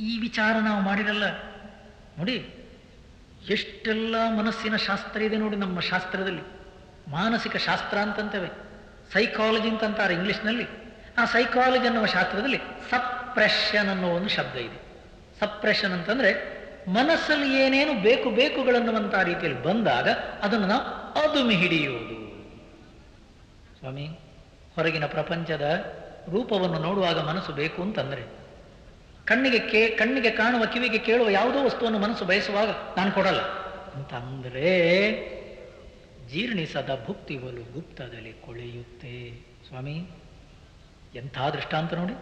ಈ ವಿಚಾರ ನಾವು ಮಾಡಿರಲ್ಲ. ನೋಡಿ, ಎಷ್ಟೆಲ್ಲ ಮನಸ್ಸಿನ ಶಾಸ್ತ್ರ ಇದೆ ನೋಡಿ ನಮ್ಮ ಶಾಸ್ತ್ರದಲ್ಲಿ. ಮಾನಸಿಕ ಶಾಸ್ತ್ರ ಅಂತಂತವೆ ಸೈಕಾಲಜಿ ಅಂತಂತಾರೆ ಇಂಗ್ಲಿಷ್ನಲ್ಲಿ. ಆ ಸೈಕಾಲಜಿ ಅನ್ನುವ ಶಾಸ್ತ್ರದಲ್ಲಿ ಸಪ್ರೆಷನ್ ಅನ್ನೋ ಒಂದು ಶಬ್ದ ಇದೆ. ಸಪ್ರೆಷನ್ ಅಂತಂದ್ರೆ ಮನಸ್ಸಲ್ಲಿ ಏನೇನು ಬೇಕು ಬೇಕುಗಳನ್ನುವಂಥ ರೀತಿಯಲ್ಲಿ ಬಂದಾಗ ಅದನ್ನು ನಾವು ಅದುಮಿ ಹಿಡಿಯುವುದು. ಸ್ವಾಮಿ, ಹೊರಗಿನ ಪ್ರಪಂಚದ ರೂಪವನ್ನು ನೋಡುವಾಗ ಮನಸ್ಸು ಬೇಕು ಅಂತಂದ್ರೆ ಕಣ್ಣಿಗೆ ಕೇ, ಕಣ್ಣಿಗೆ ಕಾಣುವ, ಕಿವಿಗೆ ಕೇಳುವ ಯಾವುದೋ ವಸ್ತುವನ್ನು ಮನಸ್ಸು ಬಯಸುವಾಗ ನಾನು ಕೊಡಲ್ಲ. ಅಂತಂದ್ರೆ ಜೀರ್ಣಿಸದ ಭುಕ್ತಿವಲು ಗುಪ್ತದಲ್ಲಿ ಕೊಳೆಯುತ್ತೆ. ಸ್ವಾಮಿ, ಎಂಥ ದೃಷ್ಟಾಂತ ನೋಡಿ.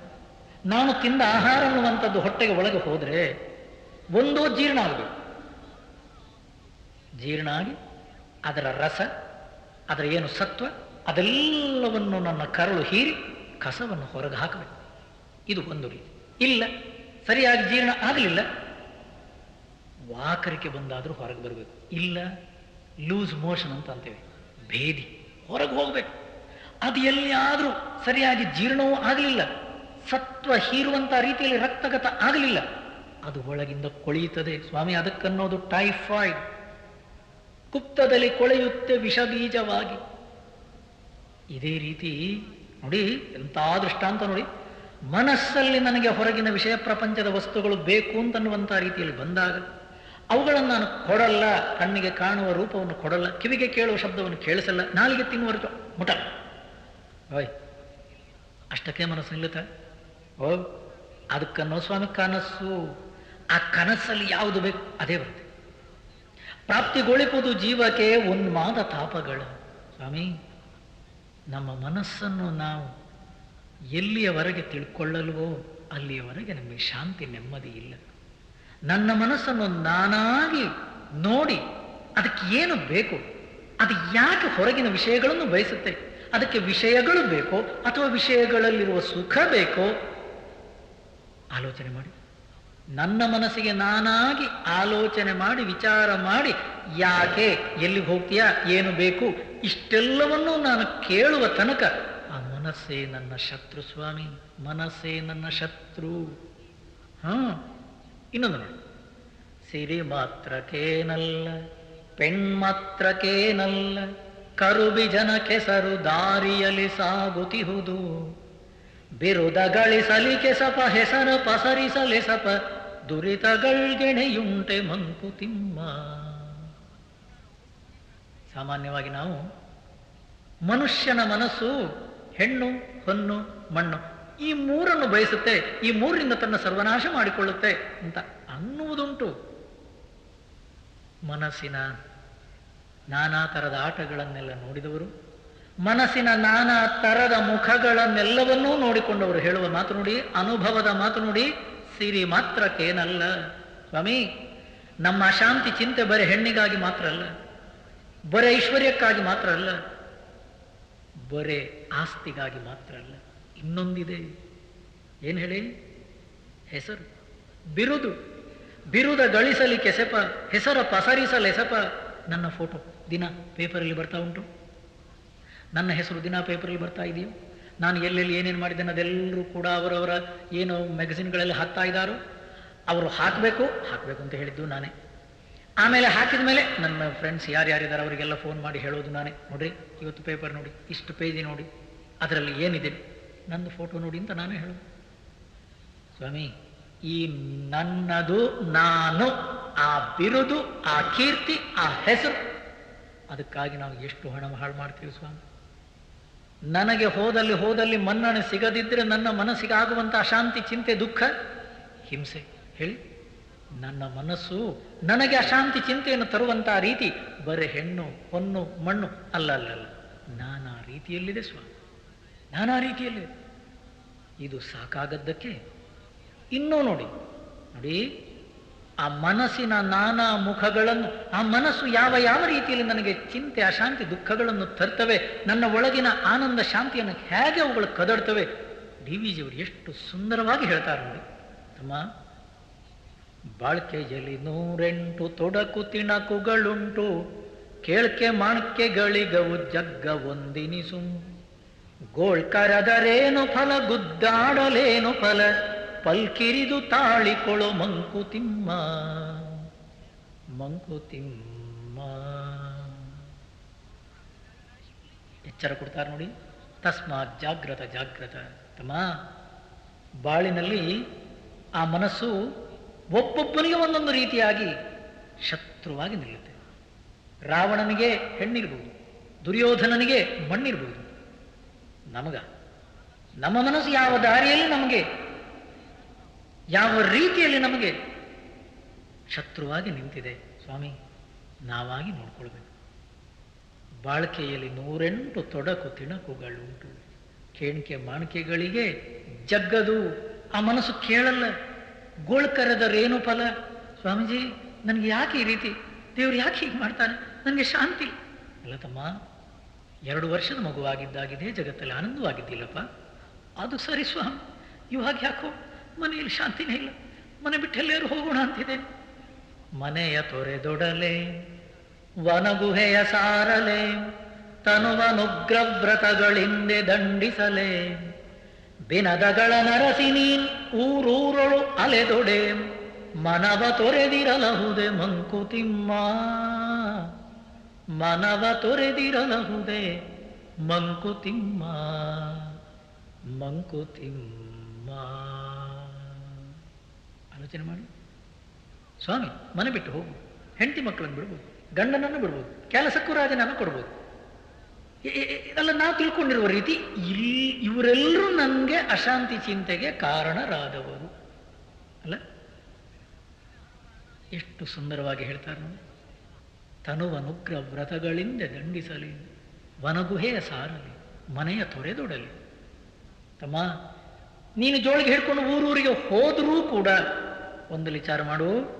ನಾನು ತಿಂದ ಆಹಾರ ಅನ್ನುವಂಥದ್ದು ಹೊಟ್ಟೆಗೆ ಒಳಗೆ ಹೋದರೆ ಒಂದೋ ಜೀರ್ಣ ಆಗಬೇಕು. ಜೀರ್ಣ ಆಗಿ ಅದರ ರಸ, ಅದರ ಏನು ಸತ್ವ, ಅದೆಲ್ಲವನ್ನು ನನ್ನ ಕರಳು ಹೀರಿ ಕಸವನ್ನು ಹೊರಗೆ ಹಾಕಬೇಕು. ಇದು ಒಂದು ರೀತಿ. ಇಲ್ಲ ಸರಿಯಾಗಿ ಜೀರ್ಣ ಆಗಲಿಲ್ಲ. ವಾಕರಿಕೆ ಬಂದಾದರೂ ಹೊರಗೆ ಬರಬೇಕು. ಇಲ್ಲ ಲೂಸ್ ಮೋಷನ್ ಅಂತ ಅಂತೇವೆ ಭೇದಿ. ಹೊರಗೆ ಹೋಗಬೇಕು. ಅದು ಎಲ್ಲಿಯಾದರೂ ಸರಿಯಾಗಿ ಜೀರ್ಣವೂ ಆಗಲಿಲ್ಲ. ಸತ್ವ ಹೀರುವಂಥ ರೀತಿಯಲ್ಲಿ ರಕ್ತಗತ ಆಗಲಿಲ್ಲ. ಅದು ಒಳಗಿಂದ ಕೊಳೆಯುತ್ತದೆ. ಸ್ವಾಮಿ, ಅದಕ್ಕನ್ನೋದು ಟೈಫಾಯ್ಡ್ ಕುಪ್ತದಲ್ಲಿ ಕೊಳೆಯುತ್ತೆ ವಿಷಬೀಜವಾಗಿ. ಇದೇ ರೀತಿ ನೋಡಿ, ಎಂಥ ದೃಷ್ಟಾಂತ ನೋಡಿ. ಮನಸ್ಸಲ್ಲಿ ನನಗೆ ಹೊರಗಿನ ವಿಷಯ ಪ್ರಪಂಚದ ವಸ್ತುಗಳು ಬೇಕು ಅಂತನ್ನುವಂಥ ರೀತಿಯಲ್ಲಿ ಬಂದಾಗ ಅವುಗಳನ್ನು ನಾನು ಕೊಡಲ್ಲ, ಕಣ್ಣಿಗೆ ಕಾಣುವ ರೂಪವನ್ನು ಕೊಡಲ್ಲ, ಕಿವಿಗೆ ಕೇಳುವ ಶಬ್ದವನ್ನು ಕೇಳಿಸಲ್ಲ, ನಾಲಿಗೆ ತಿನ್ನುವ ಮುಟ. ಓಯ್, ಅಷ್ಟಕ್ಕೆ ಮನಸ್ಸು ನಿಲ್ಲುತ್ತ. ಓ ಅದಕ್ಕನ್ನೋ ಸ್ವಾಮಿ ಕನಸು. ಆ ಕನಸಲ್ಲಿ ಯಾವುದು ಬೇಕು ಅದೇ ಬರುತ್ತೆ. ಪ್ರಾಪ್ತಿಗೊಳಿಪುದು ಜೀವಕ್ಕೆ ಉನ್ಮಾದ ತಾಪಗಳು. ಸ್ವಾಮಿ, ನಮ್ಮ ಮನಸ್ಸನ್ನು ನಾವು ಎಲ್ಲಿಯವರೆಗೆ ತಿಳ್ಕೊಳ್ಳಲ್ವೋ ಅಲ್ಲಿಯವರೆಗೆ ನಮಗೆ ಶಾಂತಿ ನೆಮ್ಮದಿ ಇಲ್ಲ. ನನ್ನ ಮನಸ್ಸನ್ನು ನಾನಾಗಿ ನೋಡಿ ಅದಕ್ಕೆ ಏನು ಬೇಕು? ಅದು ಯಾಕೆ ಹೊರಗಿನ ವಿಷಯಗಳನ್ನು ಬಯಸುತ್ತೆ? ಅದಕ್ಕೆ ವಿಷಯಗಳು ಬೇಕೋ ಅಥವಾ ವಿಷಯಗಳಲ್ಲಿರುವ ಸುಖ ಬೇಕೋ? ಆಲೋಚನೆ ಮಾಡಿ. ನನ್ನ ಮನಸ್ಸಿಗೆ ನಾನಾಗಿ ಆಲೋಚನೆ ಮಾಡಿ, ವಿಚಾರ ಮಾಡಿ, ಯಾಕೆ ಎಲ್ಲಿಗೆ ಹೋಗ್ತೀಯಾ, ಏನು ಬೇಕು, ಇಷ್ಟೆಲ್ಲವನ್ನೂ ನಾನು ಕೇಳುವ ತನಕ ಮನಸ್ಸೇ ನನ್ನ ಶತ್ರು ಸ್ವಾಮಿ, ಮನಸ್ಸೇ ನನ್ನ ಶತ್ರು. ಹಾಂ, ಇನ್ನೊಂದು ನೋಡಿ. ಸಿರಿ ಮಾತ್ರಕ್ಕೇನಲ್ಲ ಪೆಣ್ಮಾತ್ರಕ್ಕೇನಲ್ಲ ಕರುಬಿ ಜನ ಕೆಸರು ದಾರಿಯಲ್ಲಿ ಸಾಗುತ್ತಿಹುದು. ಬಿರುದ ಗಳಿಸಲಿ ಕೆಸಪ ಪಸರಿಸಲಿ ಪಸರಿಸಲೆಸಪ ದುರಿತಗಳ್ಗೆಣೆಯುಂಟೆ ಮಂಕುತಿಮ್ಮ ಸಾಮಾನ್ಯವಾಗಿ ನಾವು ಮನುಷ್ಯನ ಮನಸ್ಸು ಹೆಣ್ಣು, ಹೊನ್ನು, ಮಣ್ಣು ಈ ಮೂರನ್ನು ಬಯಸುತ್ತೆ, ಈ ಮೂರರಿಂದ ತನ್ನ ಸರ್ವನಾಶ ಮಾಡಿಕೊಳ್ಳುತ್ತೆ ಅಂತ ಅನ್ನುವುದುಂಟು. ಮನಸ್ಸಿನ ನಾನಾ ಥರದ ಆಟಗಳನ್ನೆಲ್ಲ ನೋಡಿದವರು, ಮನಸ್ಸಿನ ನಾನಾ ತರದ ಮುಖಗಳನ್ನೆಲ್ಲವನ್ನೂ ನೋಡಿಕೊಂಡವರು. ಹೇಳುವ ಮಾತು ನೋಡಿ, ಅನುಭವದ ಮಾತು ನೋಡಿ, ಸಿರಿ ಮಾತ್ರಕ್ಕೇನಲ್ಲ ಸ್ವಾಮಿ, ನಮ್ಮ ಅಶಾಂತಿ ಚಿಂತೆ ಬರೀ ಹೆಣ್ಣಿಗಾಗಿ ಮಾತ್ರ ಅಲ್ಲ, ಬರೀ ಐಶ್ವರ್ಯಕ್ಕಾಗಿ ಮಾತ್ರ ಅಲ್ಲ. ಬರೇ ಆಸ್ತಿಗಾಗಿ ಮಾತ್ರ ಅಲ್ಲ, ಇನ್ನೊಂದಿದೆ. ಏನು ಹೇಳಿ? ಹೆಸರು. ಬಿರುದು. ಬಿರುದ ಗಳಿಸಲಿ ಕೆಸೆಪ ಹೆಸರ ಪಸರಿಸಲೆಸಪ ನನ್ನ ಫೋಟೋ. ದಿನ ಪೇಪರಲ್ಲಿ ಬರ್ತಾ ಉಂಟು. ನನ್ನ ಹೆಸರು ದಿನ ಪೇಪರಲ್ಲಿ ಬರ್ತಾ ಇದೆಯೋ? ನಾನು ಎಲ್ಲೆಲ್ಲಿ ಏನೇನು ಮಾಡಿದ್ದೇನೆ ಅದೆಲ್ಲರೂ ಕೂಡ ಅವರವರ ಏನು ಮ್ಯಾಗಝಿನ್ಗಳಲ್ಲಿ ಹಾಕ್ತಾ ಇದ್ದಾರೋ? ಅವರು ಹಾಕಬೇಕು ಹಾಕಬೇಕು ಅಂತ ಹೇಳಿದ್ದು ನಾನೇ. ಆಮೇಲೆ ಹಾಕಿದ ಮೇಲೆ ನನ್ನ ಫ್ರೆಂಡ್ಸ್ ಯಾರ್ಯಾರಿದ್ದಾರೆ ಅವರಿಗೆಲ್ಲ ಫೋನ್ ಮಾಡಿ ಹೇಳೋದು ನಾನೇ. ನೋಡ್ರಿ, ಇವತ್ತು ಪೇಪರ್ ನೋಡಿ, ಇಷ್ಟು ಪೇಜಿ ನೋಡಿ, ಅದರಲ್ಲಿ ಏನಿದೆ? ನಂದು ಫೋಟೋ ನೋಡಿ ಅಂತ ನಾನೇ ಹೇಳೋದು. ಸ್ವಾಮಿ, ಈ ನನ್ನದು, ನಾನು, ಆ ಬಿರುದು, ಆ ಕೀರ್ತಿ, ಆ ಹೆಸರು, ಅದಕ್ಕಾಗಿ ನಾವು ಎಷ್ಟು ಹಣ ಹಾಳು ಮಾಡ್ತೀವಿ ಸ್ವಾಮಿ. ನನಗೆ ಹೋದಲ್ಲಿ ಹೋದಲ್ಲಿ ಮನ್ನಣೆ ಸಿಗದಿದ್ದರೆ ನನ್ನ ಮನಸ್ಸಿಗೆ ಆಗುವಂಥ ಅಶಾಂತಿ, ಚಿಂತೆ, ದುಃಖ, ಹಿಂಸೆ, ಹೇಳಿ. ನನ್ನ ಮನಸ್ಸು ನನಗೆ ಅಶಾಂತಿ ಚಿಂತೆಯನ್ನು ತರುವಂತಹ ರೀತಿ ಬರೇ ಹೆಣ್ಣು, ಹೊನ್ನು, ಮಣ್ಣು ಅಲ್ಲ ಅಲ್ಲ ಅಲ್ಲ. ನಾನಾ ರೀತಿಯಲ್ಲಿದೆ ಸ್ವಾಮಿ. ನಾನಾ ರೀತಿಯಲ್ಲಿದೆ. ಇದು ಸಾಕಾಗದ್ದಕ್ಕೆ ಇನ್ನೂ ನೋಡಿ ನೋಡಿ, ಆ ಮನಸ್ಸಿನ ನಾನಾ ಮುಖಗಳನ್ನು, ಆ ಮನಸ್ಸು ಯಾವ ಯಾವ ರೀತಿಯಲ್ಲಿ ನನಗೆ ಚಿಂತೆ, ಅಶಾಂತಿ, ದುಃಖಗಳನ್ನು ತರ್ತವೆ, ನನ್ನ ಒಳಗಿನ ಆನಂದ, ಶಾಂತಿಯನ್ನು ಹೇಗೆ ಅವುಗಳು ಕದಡ್ತವೆ, ಡಿ ವಿ ಜಿಯವರು ಎಷ್ಟು ಸುಂದರವಾಗಿ ಹೇಳ್ತಾರೆ ನೋಡಿ. ತಮ್ಮ ಬಾಳ್ಕೆ ಜಲಿ ನೂರೆಂಟು ತೊಡಕು ತಿಣಕುಗಳುಂಟು, ಕೇಳ್ಕೆ ಮಾಣ್ಕೆಗಳಿಗವು ಜಗ್ಗ ಒಂದಿನಿಸು. ಗೋಳ್ ಕರದರೇನು ಫಲ, ಗುದ್ದಾಡಲೇನು ಫಲ, ಪಲ್ಕಿರಿದು ತಾಳಿಕೊಳು ಮಂಕುತಿಮ್ಮ ಮಂಕುತಿಮ್ಮ ಎಚ್ಚರ ಕೊಡ್ತಾರೆ ನೋಡಿ. ತಸ್ಮಾತ್ ಜಾಗ್ರತ ಜಾಗ್ರತ. ತಮ್ಮ ಬಾಳಿನಲ್ಲಿ ಆ ಮನಸ್ಸು ಒಬ್ಬೊಬ್ಬನಿಗೆ ಒಂದೊಂದು ರೀತಿಯಾಗಿ ಶತ್ರುವಾಗಿ ನಿಲ್ಲುತ್ತೆ. ರಾವಣನಿಗೆ ಹೆಣ್ಣಿರ್ಬೋದು, ದುರ್ಯೋಧನನಿಗೆ ಮಣ್ಣಿರ್ಬೋದು. ನಮಗ, ನಮ್ಮ ಮನಸ್ಸು ಯಾವ ದಾರಿಯಲ್ಲಿ ನಮಗೆ, ಯಾವ ರೀತಿಯಲ್ಲಿ ನಮಗೆ ಶತ್ರುವಾಗಿ ನಿಂತಿದೆ ಸ್ವಾಮಿ, ನಾವಾಗಿ ನೋಡ್ಕೊಳ್ಬೇಕು. ಬಾಳ್ಕೆಯಲ್ಲಿ ನೂರೆಂಟು ತೊಡಕು ತಿಣಕುಗಳುಂಟು. ಕೇಣಿಕೆ, ಮಾಣಿಕೆಗಳಿಗೆ ಜಗ್ಗದು, ಆ ಮನಸ್ಸು ಕೇಳಲ್ಲ. ಗೋಳ್ಕರದರೇನು ಫಲ? ಸ್ವಾಮೀಜಿ, ನನಗೆ ಯಾಕೆ ಈ ರೀತಿ? ದೇವ್ರು ಯಾಕೆ ಹೀಗೆ ಮಾಡ್ತಾನೆ? ನನಗೆ ಶಾಂತಿ. ಅಲ್ಲ ತಮ್ಮ ಎರಡು ವರ್ಷದ ಮಗುವಾಗಿದ್ದಾಗಿದೆ ಜಗತ್ತಲ್ಲಿ ಆನಂದವಾಗಿದ್ದಿಲ್ಲಪ್ಪ. ಅದು ಸರಿ ಸ್ವಾಮಿ. ಇವಾಗ ಯಾಕೋ ಮನೆಯಲ್ಲಿ ಶಾಂತಿನೇ ಇಲ್ಲ. ಮನೆ ಬಿಟ್ಟು ಎಲ್ಲರೂ ಹೋಗೋಣ ಅಂತಿದೆ. ಮನೆಯ ತೊರೆದೊಡಲೆ ವನಗುಹೆಯ ಸಾರಲೆ, ತನುವನುಗ್ರವ್ರತಗಳಿಂದೆ ದಂಡಿಸಲೆ. ಬಿನದಗಳ ನರಸಿನಿ ಊರೂರೊಳು ಅಲೆದೊಡೆ, ಮನವ ತೊರೆದಿರಲಹುದೆ ಮಂಕುತಿಮ್ಮ. ಮನವ ತೊರೆದಿರಲಹುದೆ ಮಂಕುತಿಮ್ಮ. ಮಂಕುತಿಮ್ಮ. ಆಲೋಚನೆ ಮಾಡಿ. ಸ್ವಾಮಿ, ಮನೆ ಬಿಟ್ಟು ಹೋಗು. ಹೆಂಡತಿ ಮಕ್ಕಳನ್ನು ಬಿಡ್ಬೋದು. ಗಂಡನನ್ನು ಬಿಡ್ಬೋದು. ಕೆಲಸಕ್ಕೂ ರಾಜನನ್ನು ಕೊಡ್ಬೋದು. ಇದೆಲ್ಲ ನಾವು ತಿಳ್ಕೊಂಡಿರುವ ರೀತಿ ಇಲ್ಲಿ ಇವರೆಲ್ಲರೂ ನನಗೆ ಅಶಾಂತಿ ಚಿಂತೆಗೆ ಕಾರಣರಾದವರು. ಅಲ್ಲ? ಎಷ್ಟು ಸುಂದರವಾಗಿ ಹೇಳ್ತಾರೆ ನೋಡಿ. ತನುವನುಗ್ರ ವ್ರತಗಳಿಂದ ದಂಡಿಸಲಿ ವನಗುಹೆಯ ಸಾರಲಿ, ಮನೆಯ ತೊರೆದೊಡಲಿ. ತಮ್ಮ, ನೀನು ಜೋಳಿಗೆ ಹಿಡ್ಕೊಂಡು ಊರೂರಿಗೆ ಹೋದರೂ ಕೂಡ ಒಂದು ವಿಚಾರ ಮಾಡು.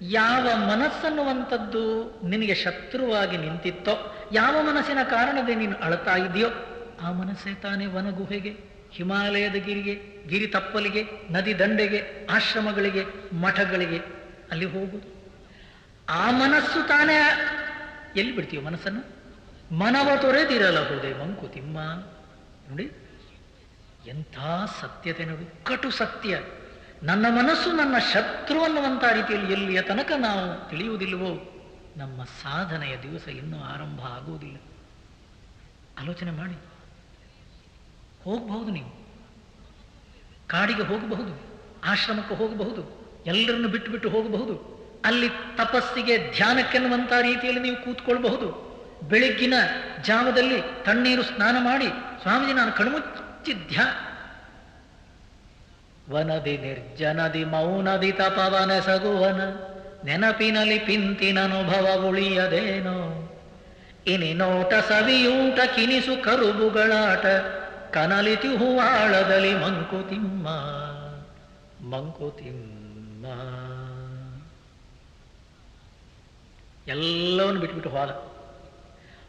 ಯಾವ ಮನಸ್ಸನ್ನುವಂಥದ್ದು ನಿನಗೆ ಶತ್ರುವಾಗಿ ನಿಂತಿತ್ತೋ ಯಾವ ಮನಸ್ಸಿನ ಕಾರಣದೇ ನೀನು ಅಳತಾ ಇದೆಯೋ ಆ ಮನಸ್ಸೇ ತಾನೇ ವನಗುಹೆಗೆ, ಹಿಮಾಲಯದ ಗಿರಿಗೆ, ಗಿರಿ ತಪ್ಪಲಿಗೆ, ನದಿ ದಂಡೆಗೆ, ಆಶ್ರಮಗಳಿಗೆ, ಮಠಗಳಿಗೆ ಅಲ್ಲಿ ಹೋಗುದು ಆ ಮನಸ್ಸು ತಾನೇ ಎಲ್ಲಿ ಬಿಡ್ತೀವ ಮನಸ್ಸನ್ನು? ಮನವ ತೊರೆದಿರಲಹುದೆ ಮಂಕುತಿಮ್ಮ ನೋಡಿ, ಎಂಥ ಸತ್ಯತೆ ನೋಡಿ, ಕಟು ಸತ್ಯ. ನನ್ನ ಮನಸ್ಸು ನನ್ನ ಶತ್ರು ಅನ್ನುವಂಥ ರೀತಿಯಲ್ಲಿ ಎಲ್ಲಿಯ ತನಕ ನಾವು ತಿಳಿಯುವುದಿಲ್ಲವೋ ನಮ್ಮ ಸಾಧನೆಯ ದಿವಸ ಇನ್ನೂ ಆರಂಭ ಆಗುವುದಿಲ್ಲ. ಆಲೋಚನೆ ಮಾಡಿ. ಹೋಗಬಹುದು ನೀವು. ಕಾಡಿಗೆ ಹೋಗಬಹುದು, ಆಶ್ರಮಕ್ಕೆ ಹೋಗಬಹುದು, ಎಲ್ಲರನ್ನು ಬಿಟ್ಟು ಬಿಟ್ಟು ಹೋಗಬಹುದು, ಅಲ್ಲಿ ತಪಸ್ಸಿಗೆ ಧ್ಯಾನಕ್ಕೆನ್ನುವಂಥ ರೀತಿಯಲ್ಲಿ ನೀವು ಕೂತ್ಕೊಳ್ಬಹುದು. ಬೆಳಗ್ಗಿನ ಜಾವದಲ್ಲಿ ತಣ್ಣೀರು ಸ್ನಾನ ಮಾಡಿ, ಸ್ವಾಮೀಜಿ ನಾನು ಕಣ್ಮುಚ್ಚಿ ವನದಿ ನಿರ್ಜನದಿ ಮೌನದಿ ತಪವನ ಸಗುವನ. ನೆನಪಿನಲಿ ಪಿಂತಿನನುಭವ ಉಳಿಯದೇನೋ? ಇನಿ ನೋಟ ಸವಿಯೂಟ ಕಿನಿಸು ಕರುಬುಗಳಾಟ ಕನಲಿತಿ ಹೂವಾಳದಲ್ಲಿ ಮಂಕುತಿಮ್ಮ ಮಂಕುತಿಮ್ಮ ಎಲ್ಲವನ್ನು ಬಿಟ್ಬಿಟ್ಟು ಹೋದ.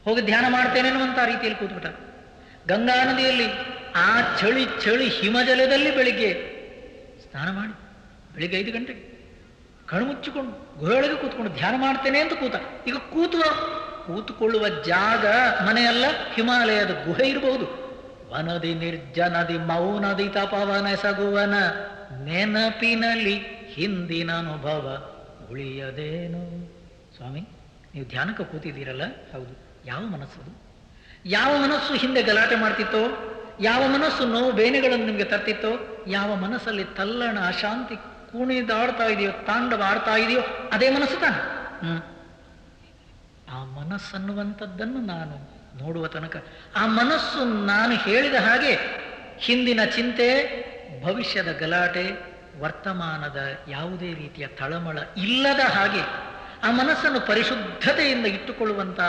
ಹೋಗಿ ಧ್ಯಾನ ಮಾಡ್ತೇನೆ ಅನ್ನುವಂಥ ರೀತಿಯಲ್ಲಿ ಕೂತ್ಬಿಟ್ಟ. ಗಂಗಾ ನದಿಯಲ್ಲಿ ಆ ಚಳಿ ಚಳಿ ಹಿಮಜಲದಲ್ಲಿ ಬೆಳಿಗ್ಗೆ ಸ್ನಾನ ಮಾಡಿ, ಬೆಳಿಗ್ಗೆ ಐದು ಗಂಟೆಗೆ. ಕಣ್ಣು ಮುಚ್ಚಿಕೊಂಡು ಗುಹೆಯೊಳಗೆ ಕೂತ್ಕೊಂಡು ಧ್ಯಾನ ಮಾಡ್ತೇನೆ ಅಂತ ಕೂತ ಈಗ ಕೂತು ಕೂತುಕೊಳ್ಳುವ ಜಾಗ ಮನೆಯಲ್ಲ, ಹಿಮಾಲಯದ ಗುಹೆ ಇರಬಹುದು ವನದಿ ನಿರ್ಜನದಿ ಮೌನದಿ ತಪವನ ಸಗುವನ ನೆನಪಿನಲ್ಲಿ ಹಿಂದಿನ ಅನುಭವ ಉಳಿಯದೇನು? ಸ್ವಾಮಿ, ನೀವು ಧ್ಯಾನಕ್ಕೆ ಕೂತಿದ್ದೀರಲ್ಲ? ಹೌದು. ಯಾವ ಮನಸ್ಸದು ಯಾವ ಮನಸ್ಸು ಹಿಂದೆ ಗಲಾಟೆ ಮಾಡ್ತಿತ್ತೋ? ಯಾವ ಮನಸ್ಸು ನೋವು, ಬೇನೆಗಳನ್ನು ನಿಮಗೆ ತರ್ತಿತ್ತೋ? ಯಾವ ಮನಸ್ಸಲ್ಲಿ ತಲ್ಲಣ, ಅಶಾಂತಿ ಕುಣಿದಾಡ್ತಾ ಇದೆಯೋ, ತಾಂಡವ ಆಡ್ತಾ ಇದೆಯೋ, ಅದೇ ಮನಸ್ಸು ತಾನು. ಆ ಮನಸ್ಸನ್ನುವಂಥದ್ದನ್ನು ನಾನು ನೋಡುವ ತನಕ, ಆ ಮನಸ್ಸು ನಾನು ಹೇಳಿದ ಹಾಗೆ ಹಿಂದಿನ ಚಿಂತೆ, ಭವಿಷ್ಯದ ಗಲಾಟೆ, ವರ್ತಮಾನದ ಯಾವುದೇ ರೀತಿಯ ತಳಮಳ ಇಲ್ಲದ ಹಾಗೆ ಆ ಮನಸ್ಸನ್ನು ಪರಿಶುದ್ಧತೆಯಿಂದ ಇಟ್ಟುಕೊಳ್ಳುವಂಥ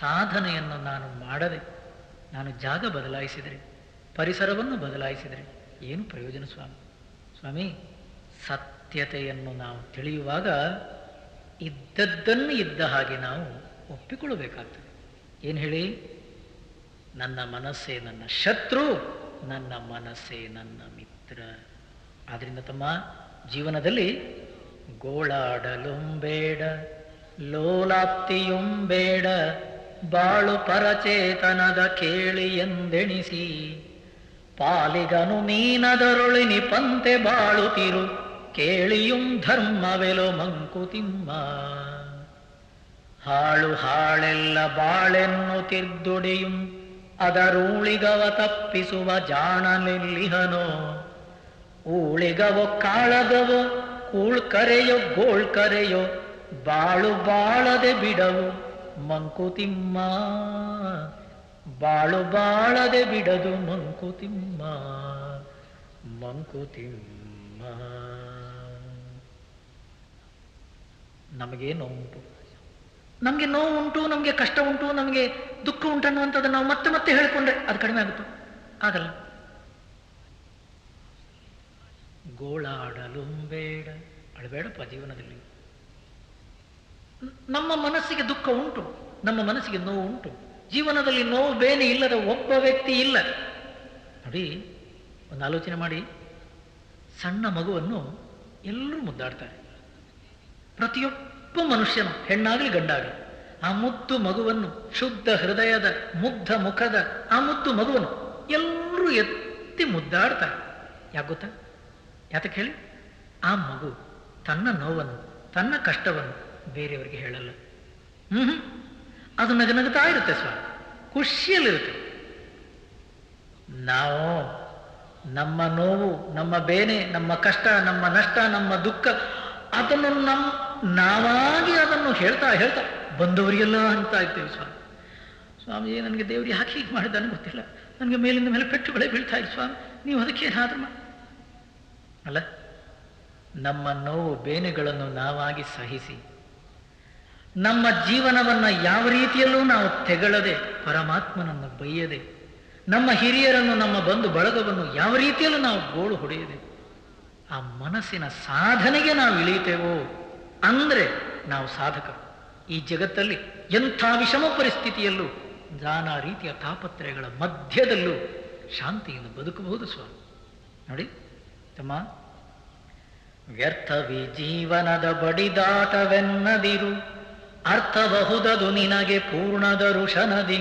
ಸಾಧನೆಯನ್ನು ನಾನು ಮಾಡದೆ, ನಾನು ಜಾಗ ಬದಲಾಯಿಸಿದರೆ, ಪರಿಸರವನ್ನು ಬದಲಾಯಿಸಿದರೆ ಏನು ಪ್ರಯೋಜನ ಸ್ವಾಮಿ? ಸ್ವಾಮಿ ಸತ್ಯತೆಯನ್ನು ನಾವು ತಿಳಿಯುವಾಗ ಇದ್ದದ್ದನ್ನು ಇದ್ದ ಹಾಗೆ ನಾವು ಒಪ್ಪಿಕೊಳ್ಳಬೇಕಾಗ್ತದೆ. ಏನು ಹೇಳಿ? ನನ್ನ ಮನಸ್ಸೇ ನನ್ನ ಶತ್ರು, ನನ್ನ ಮನಸ್ಸೇ ನನ್ನ ಮಿತ್ರ. ಆದ್ರಿಂದ ತಮ್ಮ ಜೀವನದಲ್ಲಿ ಗೋಳಾಡಲುಂಬೇಡ ಲೋಲಾಪ್ತಿಯುಂಬೇಡ ಬಾಳು ಪರಚೇತನದ ಕೇಳಿ ಎಂದೆಣಿಸಿ, ಪಾಲಿಗನು ನೀನದರೊಳಿನಿ ಪಂತೆ ಬಾಳುತ್ತಿರು ಕೇಳಿಯುಂ ಧರ್ಮವೆಲೋ ಮಂಕುತಿಮ್ಮ. ಹಾಳು ಹಾಳೆಲ್ಲ ಬಾಳೆನ್ನು ತಿರ್ದುಡಿಯುಂ, ಅದರೂಳಿಗವ ತಪ್ಪಿಸುವ ಜಾಣನೆಲ್ಲಿಹನೋ. ಊಳಿಗವೋ ಕಾಳಗವೋ, ಕೂಳ್ಕರೆಯೋ ಗೋಳ್ಕರೆಯೋ, ಬಾಳು ಬಾಳದೆ ಬಿಡವು ಮಂಕುತಿಮ್ಮ. ಬಾಳು ಬಾಳದೆ ಬಿಡದು ಮಂಕುತಿಮ್ಮ. ಮಂಕುತಿಮ್ಮ. ನಮಗೆ ನೋವುಂಟು. ನಮಗೆ ನೋವು ಉಂಟು ನಮಗೆ ಕಷ್ಟ ಉಂಟು, ನಮಗೆ ದುಃಖ ಉಂಟು ಅನ್ನುವಂಥದ್ದು ನಾವು ಮತ್ತೆ ಮತ್ತೆ ಹೇಳಿಕೊಂಡ್ರೆ ಅದು ಕಡಿಮೆ ಆಗುತ್ತೆ? ಆಗಲ್ಲ. ಗೋಳಾಡಲು ಬೇಡ. ಅಳಬೇಡಪ್ಪ ಜೀವನದಲ್ಲಿ. ನಮ್ಮ ಮನಸ್ಸಿಗೆ ದುಃಖ ಉಂಟು, ನಮ್ಮ ಮನಸ್ಸಿಗೆ ನೋವು ಉಂಟು. ಜೀವನದಲ್ಲಿ ನೋವು ಬೇನೆ ಇಲ್ಲದ ಒಬ್ಬ ವ್ಯಕ್ತಿ ಇಲ್ಲ. ನೋಡಿ, ಒಂದು ಆಲೋಚನೆ ಮಾಡಿ. ಸಣ್ಣ ಮಗುವನ್ನು ಎಲ್ಲರೂ ಮುದ್ದಾಡ್ತಾರೆ. ಪ್ರತಿಯೊಬ್ಬ ಮನುಷ್ಯನು ಹೆಣ್ಣಾಗಲಿ ಗಂಡಾಗಲಿ, ಆ ಮುದ್ದು ಮಗುವನ್ನು, ಶುದ್ಧ ಹೃದಯದ, ಮುಗ್ಧ ಮುಖದ, ಆ ಮುದ್ದು ಮಗುವನ್ನು ಎಲ್ಲರೂ ಎತ್ತಿ ಮುದ್ದಾಡ್ತಾರೆ. ಯಾಕೆ ಗೊತ್ತಾ? ಯಾತಕ್ಕೆ ಹೇಳಿ? ಆ ಮಗು ತನ್ನ ನೋವನ್ನು, ತನ್ನ ಕಷ್ಟವನ್ನು ಬೇರೆಯವರಿಗೆ ಹೇಳಲ್ಲ. ಹ್ಮ್. ಅದು ನಗನಗುತ್ತಾ ಇರುತ್ತೆ ಸ್ವಾಮಿ. ಖುಷಿಯಲ್ಲಿರುತ್ತೆ. ನಾವು ನಮ್ಮ ನೋವು, ನಮ್ಮ ಬೇನೆ, ನಮ್ಮ ಕಷ್ಟ, ನಮ್ಮ ನಷ್ಟ, ನಮ್ಮ ದುಃಖ, ಅದನ್ನು ನಮ್ ನಾವಾಗಿ ಅದನ್ನು ಹೇಳ್ತಾ ಹೇಳ್ತಾ ಬಂದವರಿಗೆಲ್ಲ ಅಂತ ಇರ್ತೇವೆ ಸ್ವಾಮಿ. ಸ್ವಾಮಿ, ನನಗೆ ದೇವರು ಯಾಕೆ ಹೀಗೆ ಮಾಡಿದ್ದಾನೆ ಗೊತ್ತಿಲ್ಲ. ನನಗೆ ಮೇಲಿಂದ ಮೇಲೆ ಪೆಟ್ಟುಗಳೇ ಬೀಳ್ತಾ ಇದೆ ಸ್ವಾಮಿ. ನೀವು ಅದಕ್ಕೆ ಏನಾದ್ರೂ ಮಾಡಿ. ಅಲ್ಲ, ನಮ್ಮ ನೋವು ಬೇನೆಗಳನ್ನು ನಾವಾಗಿ ಸಹಿಸಿ, ನಮ್ಮ ಜೀವನವನ್ನ ಯಾವ ರೀತಿಯಲ್ಲೂ ನಾವು ತೆಗಳದೆ, ಪರಮಾತ್ಮನನ್ನು ಬೈಯದೆ, ನಮ್ಮ ಹಿರಿಯರನ್ನು, ನಮ್ಮ ಬಂಧು ಬಳಗವನ್ನು ಯಾವ ರೀತಿಯಲ್ಲೂ ನಾವು ಗೋಳು ಹೊಡೆಯದೆ, ಆ ಮನಸ್ಸಿನ ಸಾಧನೆಗೆ ನಾವು ಇಳಿತೇವೋ ಅಂದ್ರೆ ನಾವು ಸಾಧಕ. ಈ ಜಗತ್ತಲ್ಲಿ ಎಂಥ ವಿಷಮ ಪರಿಸ್ಥಿತಿಯಲ್ಲೂ ನಾನಾ ರೀತಿಯ ತಾಪತ್ರಯಗಳ ಮಧ್ಯದಲ್ಲೂ ಶಾಂತಿಯನ್ನು ಬದುಕಬಹುದು ಸ್ವಾಮಿ. ನೋಡಿ, ತಮ್ಮ ವ್ಯರ್ಥವಿ ಜೀವನದ ಬಡಿದಾಟವೆನ್ನದಿರು, ಅರ್ಥಬಹುದದು ನಿನಗೆ ಪೂರ್ಣದ ಋಷನದಿ.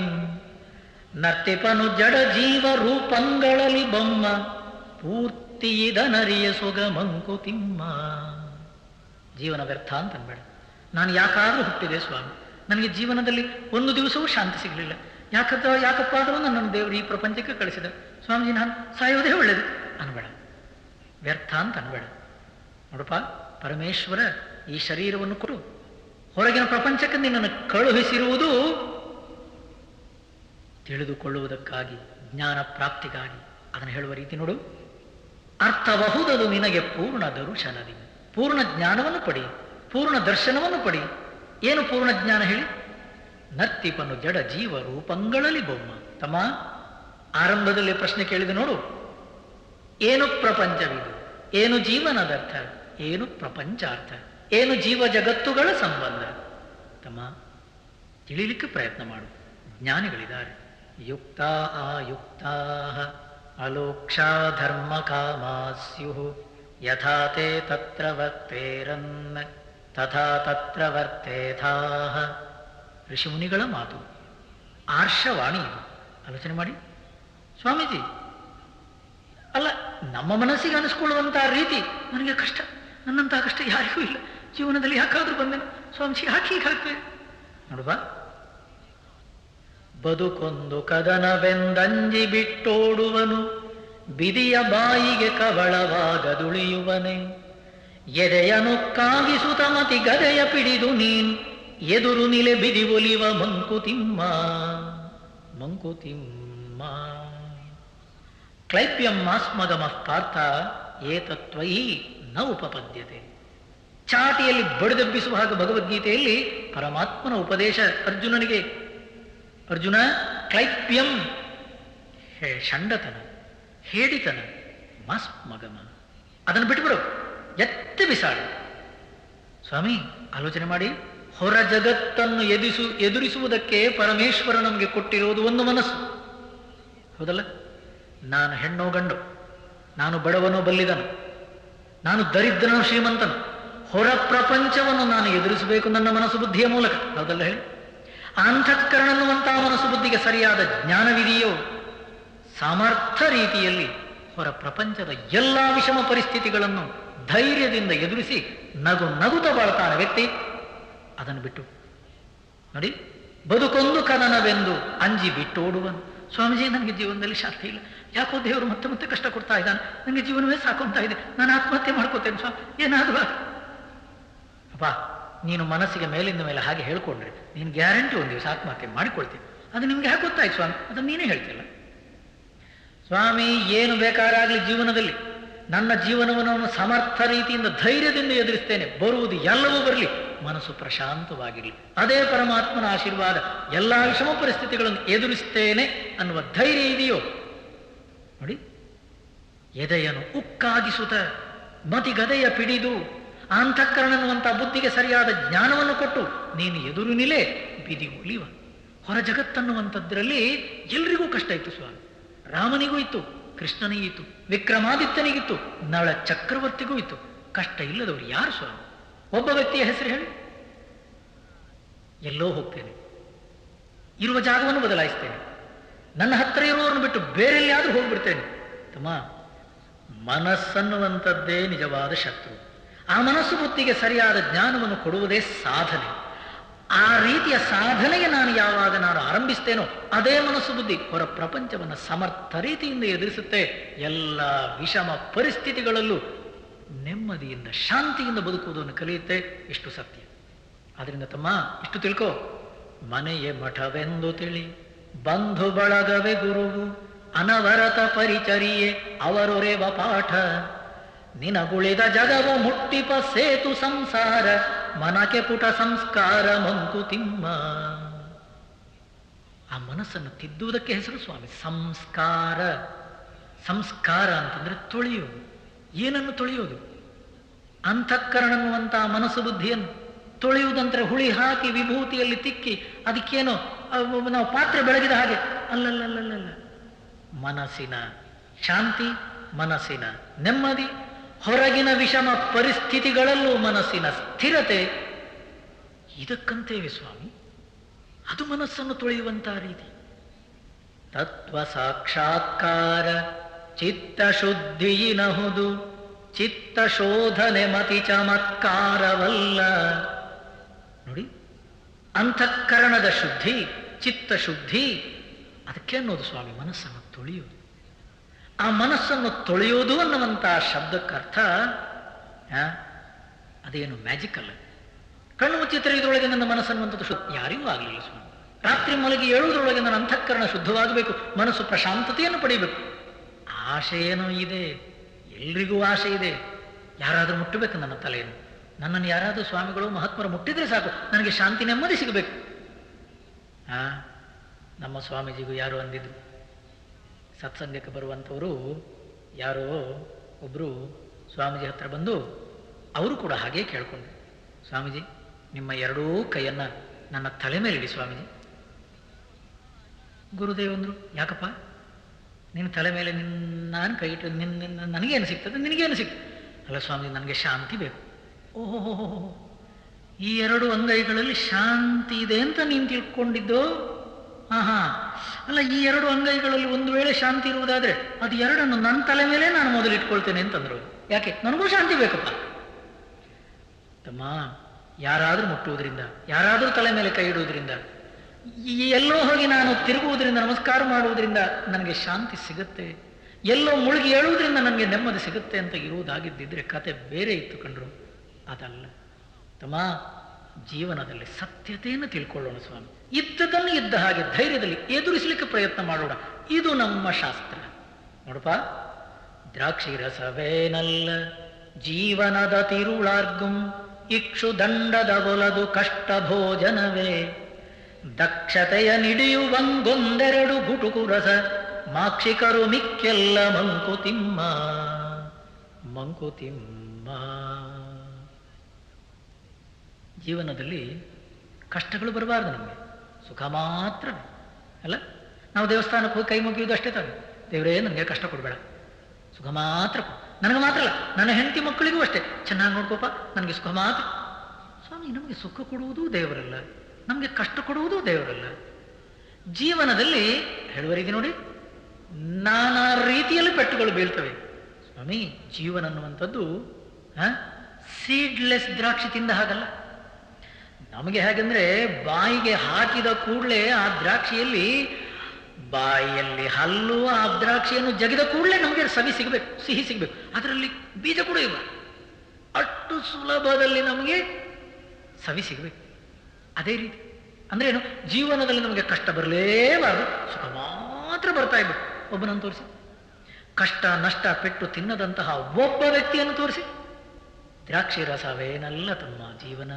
ನರ್ತಿಪನು ಜಡ ಜೀವ ರೂಪಂಗಳಲ್ಲಿ ಬೊಮ್ಮ, ಪೂರ್ತಿ ಸುಗಮಂಕುತಿಮ್ಮ. ಸೊಗ ಮಂಕುತಿಮ್ಮ ಜೀವನ ವ್ಯರ್ಥ ಅಂತ ಅನ್ಬೇಡ ನಾನು ಯಾಕಾದರೂ ಹುಟ್ಟಿದೆ ಸ್ವಾಮಿ. ನನಗೆ ಜೀವನದಲ್ಲಿ ಒಂದು ದಿವಸವೂ ಶಾಂತಿ ಸಿಗಲಿಲ್ಲ. ಯಾಕಂತ ಯಾಕಪ್ಪ ಆದರೂ ನನ್ನ ದೇವರು ಈ ಪ್ರಪಂಚಕ್ಕೆ ಕಳಿಸಿದ. ಸ್ವಾಮೀಜಿ, ನಾನು ಸಾಯೋದೇ ಒಳ್ಳೇದು ಅನ್ಬೇಡ. ವ್ಯರ್ಥ ಅಂತ ಅನ್ಬೇಡ ನೋಡಪ್ಪ, ಪರಮೇಶ್ವರ ಈ ಶರೀರವನ್ನು ಕೊಡು. ಹೊರಗಿನ ಪ್ರಪಂಚಕ್ಕೆ ನಿನ್ನನ್ನು ಕಳುಹಿಸಿರುವುದು ತಿಳಿದುಕೊಳ್ಳುವುದಕ್ಕಾಗಿ, ಜ್ಞಾನ ಪ್ರಾಪ್ತಿಗಾಗಿ. ಅದನ್ನು ಹೇಳುವ ರೀತಿ ನೋಡು. ಅರ್ಥಬಹುದದು ನಿನಗೆ ಪೂರ್ಣ ದರುಶನದಿ. ಪೂರ್ಣ ಜ್ಞಾನವನ್ನು ಪಡಿ, ಪೂರ್ಣ ದರ್ಶನವನ್ನು ಪಡಿ. ಏನು ಪೂರ್ಣ ಜ್ಞಾನ ಹೇಳಿ? ನರ್ತಿಪನು ಜಡ ಜೀವ ರೂಪಂಗಳಲ್ಲಿ ಬೊಮ್ಮ. ತಮ್ಮ ಆರಂಭದಲ್ಲಿ ಪ್ರಶ್ನೆ ಕೇಳಿದೆ ನೋಡು. ಏನು ಪ್ರಪಂಚವಿದು? ಏನು ಜೀವನದರ್ಥ? ಏನು ಪ್ರಪಂಚಾರ್ಥ? ಏನು ಜೀವ ಜಗತ್ತುಗಳ ಸಂಬಂಧ? ತಮ್ಮ, ತಿಳಿಲಿಕ್ಕೆ ಪ್ರಯತ್ನ ಮಾಡು. ಜ್ಞಾನಿಗಳಿದ್ದಾರೆ. ಯುಕ್ತ ಆಯುಕ್ತಾ ಅಲೋಕ್ಷಾ ಧರ್ಮ ಕಾಮಾಸ್ಯು ಯಥಾ ತೇ ತತ್ರ ತಥಾ ತತ್ರ ವರ್ತೇಥಾಹ ಋಷಿಮುನಿಗಳ ಮಾತು ಆರ್ಷವಾಣಿ ಆಲೋಚನೆ ಮಾಡಿ। ಸ್ವಾಮೀಜಿ, ಅಲ್ಲ, ನಮ್ಮ ಮನಸ್ಸಿಗೆ ಅನಿಸ್ಕೊಳ್ಳುವಂತಹ ರೀತಿ ನನಗೆ ಕಷ್ಟ. ನನ್ನಂತಹ ಕಷ್ಟ ಯಾರಿಗೂ ಇಲ್ಲ. ಜೀವನದಲ್ಲಿ ಯಾಕಾದ್ರೂ ಬಂದೆನು. ಸ್ವಾಮೀಜಿ, ಯಾಕೆ ಹೀಗಾಗ್ತದೆ ನೋಡುವ ಬದುಕೊಂದು ಕದನವೆಂದಂಜಿ ಬಿಟ್ಟೋಡುವನು. ಬಿದಿಯ ಬಾಯಿಗೆ ಕವಳವಾಗದುಳಿಯುವನೆ. ಎದೆಯನು ಕಾಗಿಸುತ ಮತಿ ಗದೆಯ ಪಿಡಿದು ನೀನ್, ಎದುರು ನಿಲೆ ಬಿದಿ ಒಲಿವ ಮಂಕುತಿಮ್ಮ ಮಂಕುತಿಮ್ಮ ಕ್ಲೈಪ್ಯಂ ಮಾಸ್ಮಗಮಃ ಪಾರ್ಥ ಏತತ್ವಯಿ ನ ಉಪಪದ್ಯತೆ. ಚಾಟಿಯಲ್ಲಿ ಬಡಿದೆಬ್ಬಿಸುವ ಹಾಗೆ ಭಗವದ್ಗೀತೆಯಲ್ಲಿ ಪರಮಾತ್ಮನ ಉಪದೇಶ ಅರ್ಜುನನಿಗೆ. ಅರ್ಜುನ, ಕ್ಲೈಪ್ಯಂ ಷಂಡತನ. ಹೇಡಿತನ ಮಾಸ್ಮಗಮ ಅದನ್ನು ಬಿಟ್ಬಿಡು. ಎತ್ತಿ ಬಿಸಾಡು. ಸ್ವಾಮಿ, ಆಲೋಚನೆ ಮಾಡಿ. ಹೊರ ಜಗತ್ತನ್ನು ಎದುರಿಸು ಎದುರಿಸುವುದಕ್ಕೆ ಪರಮೇಶ್ವರ ನಮಗೆ ಕೊಟ್ಟಿರುವುದು ಒಂದು ಮನಸ್ಸು. ಹೌದಲ್ಲ? ನಾನು ಹೆಣ್ಣೋ ಗಂಡು. ನಾನು ಬಡವನೋ ಬಲ್ಲಿದನು. ನಾನು ದರಿದ್ರನೋ ಶ್ರೀಮಂತನು. ಹೊರ ಪ್ರಪಂಚವನ್ನು ನಾನು ಎದುರಿಸಬೇಕು ನನ್ನ ಮನಸ್ಸು ಬುದ್ಧಿಯ ಮೂಲಕ. ಹೌದಲ್ಲ ಹೇಳಿ? ಅಂತಃಕರಣ ಅನ್ನುವಂತಹ ಮನಸ್ಸು ಬುದ್ಧಿಗೆ ಸರಿಯಾದ ಜ್ಞಾನವಿದೆಯೋ? ಸಮರ್ಥ ರೀತಿಯಲ್ಲಿ ಹೊರ ಪ್ರಪಂಚದ ಎಲ್ಲ ವಿಷಮ ಪರಿಸ್ಥಿತಿಗಳನ್ನು ಧೈರ್ಯದಿಂದ ಎದುರಿಸಿ ನಗು ನಗುತ ಬಾಳ್ತಾನೆ ವ್ಯಕ್ತಿ. ಅದನ್ನು ಬಿಟ್ಟು ನೋಡಿ, ಬದುಕೊಂದು ಕನನವೆಂದು ಅಂಜಿ ಬಿಟ್ಟೋಡುವನು ಸ್ವಾಮೀಜಿ, ನನಗೆ ಜೀವನದಲ್ಲಿ ಶಾಂತಿ ಇಲ್ಲ. ಯಾಕೋ ದೇವರು ಮತ್ತೆ ಮತ್ತೆ ಕಷ್ಟ ಕೊಡ್ತಾ ಇದ್ದಾನೆ. ನನಗೆ ಜೀವನವೇ ಸಾಕೊಂತ ಇದೆ. ನಾನು ಆತ್ಮಹತ್ಯೆ ಮಾಡ್ಕೋತೇನೆ ಸ್ವಾಮಿ. ಏನಾದ್ರು ಅಪ್ಪ, ನೀನು ಮನಸ್ಸಿಗೆ ಮೇಲಿಂದ ಮೇಲೆ ಹಾಗೆ ಹೇಳ್ಕೊಂಡ್ರೆ ನೀನು ಗ್ಯಾರಂಟಿ ಒಂದು ದಿವಸ ಆತ್ಮಹತ್ಯೆ ಮಾಡಿಕೊಳ್ತೀನಿ. ಅದು ನಿಮ್ಗೆ ಯಾಕೆ ಗೊತ್ತಾಯ್ತು ಸ್ವಾಮಿ? ಅದನ್ನು ನೀನೇ ಹೇಳ್ತಿಲ್ಲ. ಸ್ವಾಮಿ, ಏನು ಬೇಕಾರಾಗಲಿ ಜೀವನದಲ್ಲಿ. ನನ್ನ ಜೀವನವನ್ನು ಸಮರ್ಥ ರೀತಿಯಿಂದ ಧೈರ್ಯದಿಂದ ಎದುರಿಸ್ತೇನೆ. ಬರುವುದು ಎಲ್ಲವೂ ಬರಲಿ. ಮನಸ್ಸು ಪ್ರಶಾಂತವಾಗಿರಲಿ. ಅದೇ ಪರಮಾತ್ಮನ ಆಶೀರ್ವಾದ. ಎಲ್ಲ ವಿಷಮ ಪರಿಸ್ಥಿತಿಗಳನ್ನು ಎದುರಿಸ್ತೇನೆ ಅನ್ನುವ ಧೈರ್ಯ ಇದೆಯೋ? ನೋಡಿ. ಎದೆಯನ್ನು ಉಕ್ಕಾಗಿಸುತ್ತ ಮತಿಗದೆಯ ಪಿಡಿದು ಅಂತಃಕರಣನ್ನುವಂಥ ಬುದ್ಧಿಗೆ ಸರಿಯಾದ ಜ್ಞಾನವನ್ನು ಕೊಟ್ಟು ನೀನು ಎದುರು ನಿಲೆ ಬಿದಿ ಉಳಿವ ಹೊರ ಜಗತ್ತನ್ನುವಂಥದ್ರಲ್ಲಿ ಎಲ್ರಿಗೂ ಕಷ್ಟ ಇತ್ತು ಸ್ವಾಮಿ. ರಾಮನಿಗೂ ಇತ್ತು, ಕೃಷ್ಣನಿಗೂ ಇತ್ತು, ವಿಕ್ರಮಾದಿತ್ಯನಿಗಿತ್ತು, ನಳ ಚಕ್ರವರ್ತಿಗೂ ಇತ್ತು. ಕಷ್ಟ ಇಲ್ಲದವರು ಯಾರು ಸ್ವಾಮಿ? ಒಬ್ಬ ವ್ಯಕ್ತಿಯ ಹೆಸರು ಹೇಳಿ. ಎಲ್ಲೋ ಹೋಗ್ತೇನೆ. ಇರುವ ಜಾಗವನ್ನು ಬದಲಾಯಿಸ್ತೇನೆ. ನನ್ನ ಹತ್ತಿರ ಇರುವವರನ್ನು ಬಿಟ್ಟು ಬೇರೆಲ್ಲಿಯಾದರೂ ಹೋಗ್ಬಿಡ್ತೇನೆ. ತಮ್ಮ ಮನಸ್ಸನ್ನುವಂಥದ್ದೇ ನಿಜವಾದ ಶತ್ರು. ಆ ಮನಸ್ಸು ಬುತ್ತಿಗೆ ಸರಿಯಾದ ಜ್ಞಾನವನ್ನು ಕೊಡುವುದೇ ಸಾಧನೆ. ಆ ರೀತಿಯ ಸಾಧನೆಗೆ ನಾನು ಯಾವಾಗ ನಾನು ಆರಂಭಿಸ್ತೇನೋ ಅದೇ ಮನಸ್ಸು ಬುದ್ಧಿ ಹೊರ ಪ್ರಪಂಚವನ್ನು ಸಮರ್ಥ ರೀತಿಯಿಂದ ಎದುರಿಸುತ್ತೆ ಎಲ್ಲ ವಿಷಮ ಪರಿಸ್ಥಿತಿಗಳಲ್ಲೂ ನೆಮ್ಮದಿಯಿಂದ ಶಾಂತಿಯಿಂದ ಬದುಕುವುದನ್ನು ಕಲಿಯುತ್ತೆ. ಇಷ್ಟು ಸತ್ಯ. ಆದ್ರಿಂದ ತಮ್ಮ, ಇಷ್ಟು ತಿಳ್ಕೊ. ಮನೆಯೇ ಮಠವೆಂದು ತಿಳಿ, ಬಂಧು ಬಳಗವೇ ಗುರುವು ಅನವರತ ಪರಿಚರಿಯೇ ಅವರೊರೆವ ಪಾಠ. ನಿನಗುಳಿದ ಜಗವ ಮುಟ್ಟಿಪ ಸೇತು ಸಂಸಾರ. ಮನಕೆ ಪುಟ ಸಂಸ್ಕಾರ ಮಂಕುತಿಮ್ಮ ಆ ಮನಸ್ಸನ್ನು ತಿದ್ದುವುದಕ್ಕೆ ಹೆಸರು ಸ್ವಾಮಿ, ಸಂಸ್ಕಾರ. ಸಂಸ್ಕಾರ ಅಂತಂದ್ರೆ ತೊಳೆಯೋದು ಏನನ್ನು ತೊಳೆಯೋದು ಅಂತಃಕರಣ ಅನ್ನುವಂತಹ ಮನಸ್ಸು ಬುದ್ಧಿಯನ್ನು ತೊಳೆಯುವುದಂದ್ರೆ ಹುಳಿ ಹಾಕಿ ವಿಭೂತಿಯಲ್ಲಿ ತಿಕ್ಕಿ ಅದಕ್ಕೇನೋ ನಾವು ಪಾತ್ರೆ ಬೆಳಗಿದ ಹಾಗೆ. ಅಲ್ಲಲ್ಲಲ್ಲಲ್ಲ ಮನಸ್ಸಿನ ಶಾಂತಿ, ಮನಸ್ಸಿನ ನೆಮ್ಮದಿ ಹೊರಗಿನ ವಿಷಮ ಪರಿಸ್ಥಿತಿಗಳಲ್ಲೂ ಮನಸ್ಸಿನ ಸ್ಥಿರತೆ. ಇದಕ್ಕಂತೇವೆ ಸ್ವಾಮಿ, ಅದು ಮನಸ್ಸನ್ನು ತೊಳೆಯುವಂತಹ ರೀತಿ. ತತ್ವ ಸಾಕ್ಷಾತ್ಕಾರ ಚಿತ್ತ ಶುದ್ಧಿಯಿನಹುದು ಚಿತ್ತ ಶೋಧನೆ ಮತಿ ಚಮತ್ಕಾರವಲ್ಲ. ನೋಡಿ, ಅಂತಃಕರಣದ ಶುದ್ಧಿ ಚಿತ್ತ ಶುದ್ಧಿ ಅದಕ್ಕೆ ಅನ್ನೋದು ಸ್ವಾಮಿ ಮನಸ್ಸನ್ನು ತೊಳೆಯುವುದು. ಆ ಮನಸ್ಸನ್ನು ತೊಳೆಯೋದು ಅನ್ನುವಂಥ ಶಬ್ದಕ್ಕರ್ಥ ಅದೇನು ಮ್ಯಾಜಿಕ್ ಅಲ್ಲ ಕಣ್ಣು ಮುಚ್ಚಿತ್ರ ಇದರೊಳಗೆ ನನ್ನ ಮನಸ್ಸನ್ನುವಂಥದ್ದು ಶುದ್ಧ ಯಾರಿಗೂ ಆಗಲಿಲ್ಲ ಸುಮ್ಮನೆ ರಾತ್ರಿ ಮಲಗಿ ಏಳುವುದರೊಳಗೆ ನನ್ನ ಅಂತಃಕರಣ ಶುದ್ಧವಾಗಬೇಕು, ಮನಸ್ಸು ಪ್ರಶಾಂತತೆಯನ್ನು ಪಡೆಯಬೇಕು. ಆಶೆ ಏನೋ ಇದೆ, ಎಲ್ರಿಗೂ ಆಸೆ ಇದೆ. ಯಾರಾದರೂ ಮುಟ್ಟಬೇಕು ನನ್ನ ತಲೆಯನ್ನು. ನನ್ನನ್ನು ಯಾರಾದರೂ ಸ್ವಾಮಿಗಳು, ಮಹಾತ್ಮರು ಮುಟ್ಟಿದ್ರೆ ಸಾಕು, ನನಗೆ ಶಾಂತಿ ನೆಮ್ಮದಿ ಸಿಗಬೇಕು. ಆ, ನಮ್ಮ ಸ್ವಾಮೀಜಿಗೂ ಯಾರು ಅಂದಿದ್ರು? ಸತ್ಸಂಗಕ್ಕೆ ಬರುವಂಥವರು ಯಾರೋ ಒಬ್ಬರು ಸ್ವಾಮೀಜಿ ಹತ್ರ ಬಂದು ಅವರು ಕೂಡ ಹಾಗೆ ಕೇಳ್ಕೊಂಡ್ರು. ಸ್ವಾಮೀಜಿ, ನಿಮ್ಮ ಎರಡೂ ಕೈಯನ್ನ ನನ್ನ ತಲೆ ಮೇಲೆ ಇಡಿ ಸ್ವಾಮೀಜಿ. ಗುರುದೇವಂದ್ರು, ಯಾಕಪ್ಪ? ನಿನ್ನ ತಲೆ ಮೇಲೆ ನಿನ್ನ ನಾನು ಕೈ ಇಟ್ಟು ನಿನ್ನ ನಿನ್ನ ನನಗೇನು ಸಿಗ್ತದೆ? ನಿನಗೇನು ಸಿಗ್ತದೆ? ಅಲ್ಲ ಸ್ವಾಮೀಜಿ, ನನಗೆ ಶಾಂತಿ ಬೇಕು. ಓಹೋ ಈ ಎರಡು ಅಂಗೈಗಳಲ್ಲಿ ಶಾಂತಿ ಇದೆ ಅಂತ ನೀನು ತಿಳ್ಕೊಂಡಿದ್ದು? ಹಾ ಹಾ ಅಲ್ಲ, ಈ ಎರಡು ಅಂಗೈಗಳಲ್ಲಿ ಒಂದು ವೇಳೆ ಶಾಂತಿ ಇರುವುದಾದ್ರೆ ಅದು ಎರಡನ್ನು ನನ್ನ ತಲೆ ಮೇಲೆ ನಾನು ಮೊದಲು ಇಟ್ಕೊಳ್ತೇನೆ ಅಂತಂದ್ರು. ಯಾಕೆ? ನನಗೂ ಶಾಂತಿ ಬೇಕಪ್ಪ. ತಮ್ಮ, ಯಾರಾದರೂ ಮುಟ್ಟುವುದರಿಂದ, ಯಾರಾದರೂ ತಲೆ ಮೇಲೆ ಕೈ ಇಡುವುದರಿಂದ ಎಲ್ಲೋ ಹೋಗಿ ನಾನು ತಿರುಗುವುದರಿಂದ, ನಮಸ್ಕಾರ ಮಾಡುವುದರಿಂದ ನನಗೆ ಶಾಂತಿ ಸಿಗುತ್ತೆ. ಎಲ್ಲೋ ಮುಳುಗಿ ಹೇಳುವುದರಿಂದ ನನಗೆ ನೆಮ್ಮದಿ ಸಿಗುತ್ತೆ ಅಂತ ಇರುವುದಾಗಿದ್ದಿದ್ರೆ ಕತೆ ಬೇರೆ ಇತ್ತು ಕಂಡ್ರು. ಅದಲ್ಲ. ತಮ್ಮ ಜೀವನದಲ್ಲಿ ಸತ್ಯತೆಯನ್ನು ತಿಳ್ಕೊಳ್ಳೋಣ ಸ್ವಾಮಿ. ಇದ್ದದನ್ನು ಇದ್ದ ಹಾಗೆ ಧೈರ್ಯದಲ್ಲಿ ಎದುರಿಸಲಿಕ್ಕೆ ಪ್ರಯತ್ನ ಮಾಡೋಣ. ಇದು ನಮ್ಮ ಶಾಸ್ತ್ರ. ನೋಡಪ್ಪ, ದ್ರಾಕ್ಷಿ ರಸವೇನಲ್ಲ ಜೀವನದ ತಿರುಳಾರ್ಗುಂ, ಇಕ್ಷು ದಂಡದ ಒಲದು ಕಷ್ಟ ಭೋಜನವೇ. ದಕ್ಷತೆಯ ನಿಡಿಯುವಂಗೊಂದೆರಡು ಗುಟುಕು ರಸ, ಮಾಕ್ಷಿಕರು ಮಿಕ್ಕೆಲ್ಲ ಮಂಕುತಿಮ್ಮ ಮಂಕುತಿಮ್ಮ. ಜೀವನದಲ್ಲಿ ಕಷ್ಟಗಳು ಬರಬಾರ್ದು ನಮಗೆ. ಸುಖ ಮಾತ್ರ ಅಲ್ಲ? ನಾವು ದೇವಸ್ಥಾನಕ್ಕೆ ಹೋಗಿ ಕೈ ಮುಗಿಯುವುದು ಅಷ್ಟೇ ತಾನೆ. ದೇವರೇ, ನನಗೆ ಕಷ್ಟ ಕೊಡಬೇಡ. ಸುಖ ಮಾತ್ರ ನನಗೆ ಮಾತ್ರ ಅಲ್ಲ, ನನ್ನ ಹೆಂಡತಿ ಮಕ್ಕಳಿಗೂ ಅಷ್ಟೇ. ಚೆನ್ನಾಗಿ ನೋಡ್ಕೋಪ ನನಗೆ ಸುಖ ಮಾತ್ರ. ಸ್ವಾಮಿ, ನಮಗೆ ಸುಖ ಕೊಡುವುದೂ ದೇವರಲ್ಲ. ನಮಗೆ ಕಷ್ಟ ಕೊಡುವುದೂ ದೇವರಲ್ಲ. ಜೀವನದಲ್ಲಿ, ಹೇಳುವರಿಗೆ ನೋಡಿ, ನಾನಾ ರೀತಿಯಲ್ಲಿ ಪೆಟ್ಟುಗಳು ಬೀಳ್ತವೆ. ಸ್ವಾಮಿ, ಜೀವನ ಅನ್ನುವಂಥದ್ದು ಸೀಡ್ಲೆಸ್ ದ್ರಾಕ್ಷಿ ತಿಂದ ಹಾಗಲ್ಲ. ನಮಗೆ ಹೇಗೆಂದ್ರೆ ಬಾಯಿಗೆ ಹಾಕಿದ ಕೂಡಲೇ ಆ ದ್ರಾಕ್ಷಿಯಲ್ಲಿ, ಬಾಯಿಯಲ್ಲಿ ಹಲ್ಲು, ಆ ದ್ರಾಕ್ಷಿಯನ್ನು ಜಗಿದ ಕೂಡಲೇ ನಮಗೆ ಸವಿ ಸಿಗಬೇಕು, ಸಿಹಿ ಸಿಗಬೇಕು. ಅದರಲ್ಲಿ ಬೀಜ ಕೂಡ ಇಲ್ಲ ಅಷ್ಟು ಸುಲಭದಲ್ಲಿ ನಮಗೆ ಸವಿ ಸಿಗಬೇಕು. ಅದೇ ರೀತಿ, ಅಂದ್ರೆ ಏನು? ಜೀವನದಲ್ಲಿ ನಮಗೆ ಕಷ್ಟ ಬರಲೇಬಾರದು. ಸುಖ ಮಾತ್ರ ಬರ್ತಾ ಇರ್ಬೇಕು. ಒಬ್ಬನನ್ನು ತೋರಿಸಿ. ಕಷ್ಟ, ನಷ್ಟ, ಪೆಟ್ಟು ತಿನ್ನದಂತಹ ಒಬ್ಬ ವ್ಯಕ್ತಿಯನ್ನು ತೋರಿಸಿ. ದ್ರಾಕ್ಷಿ ರಸವೇನಲ್ಲ ತಮ್ಮ ಜೀವನ.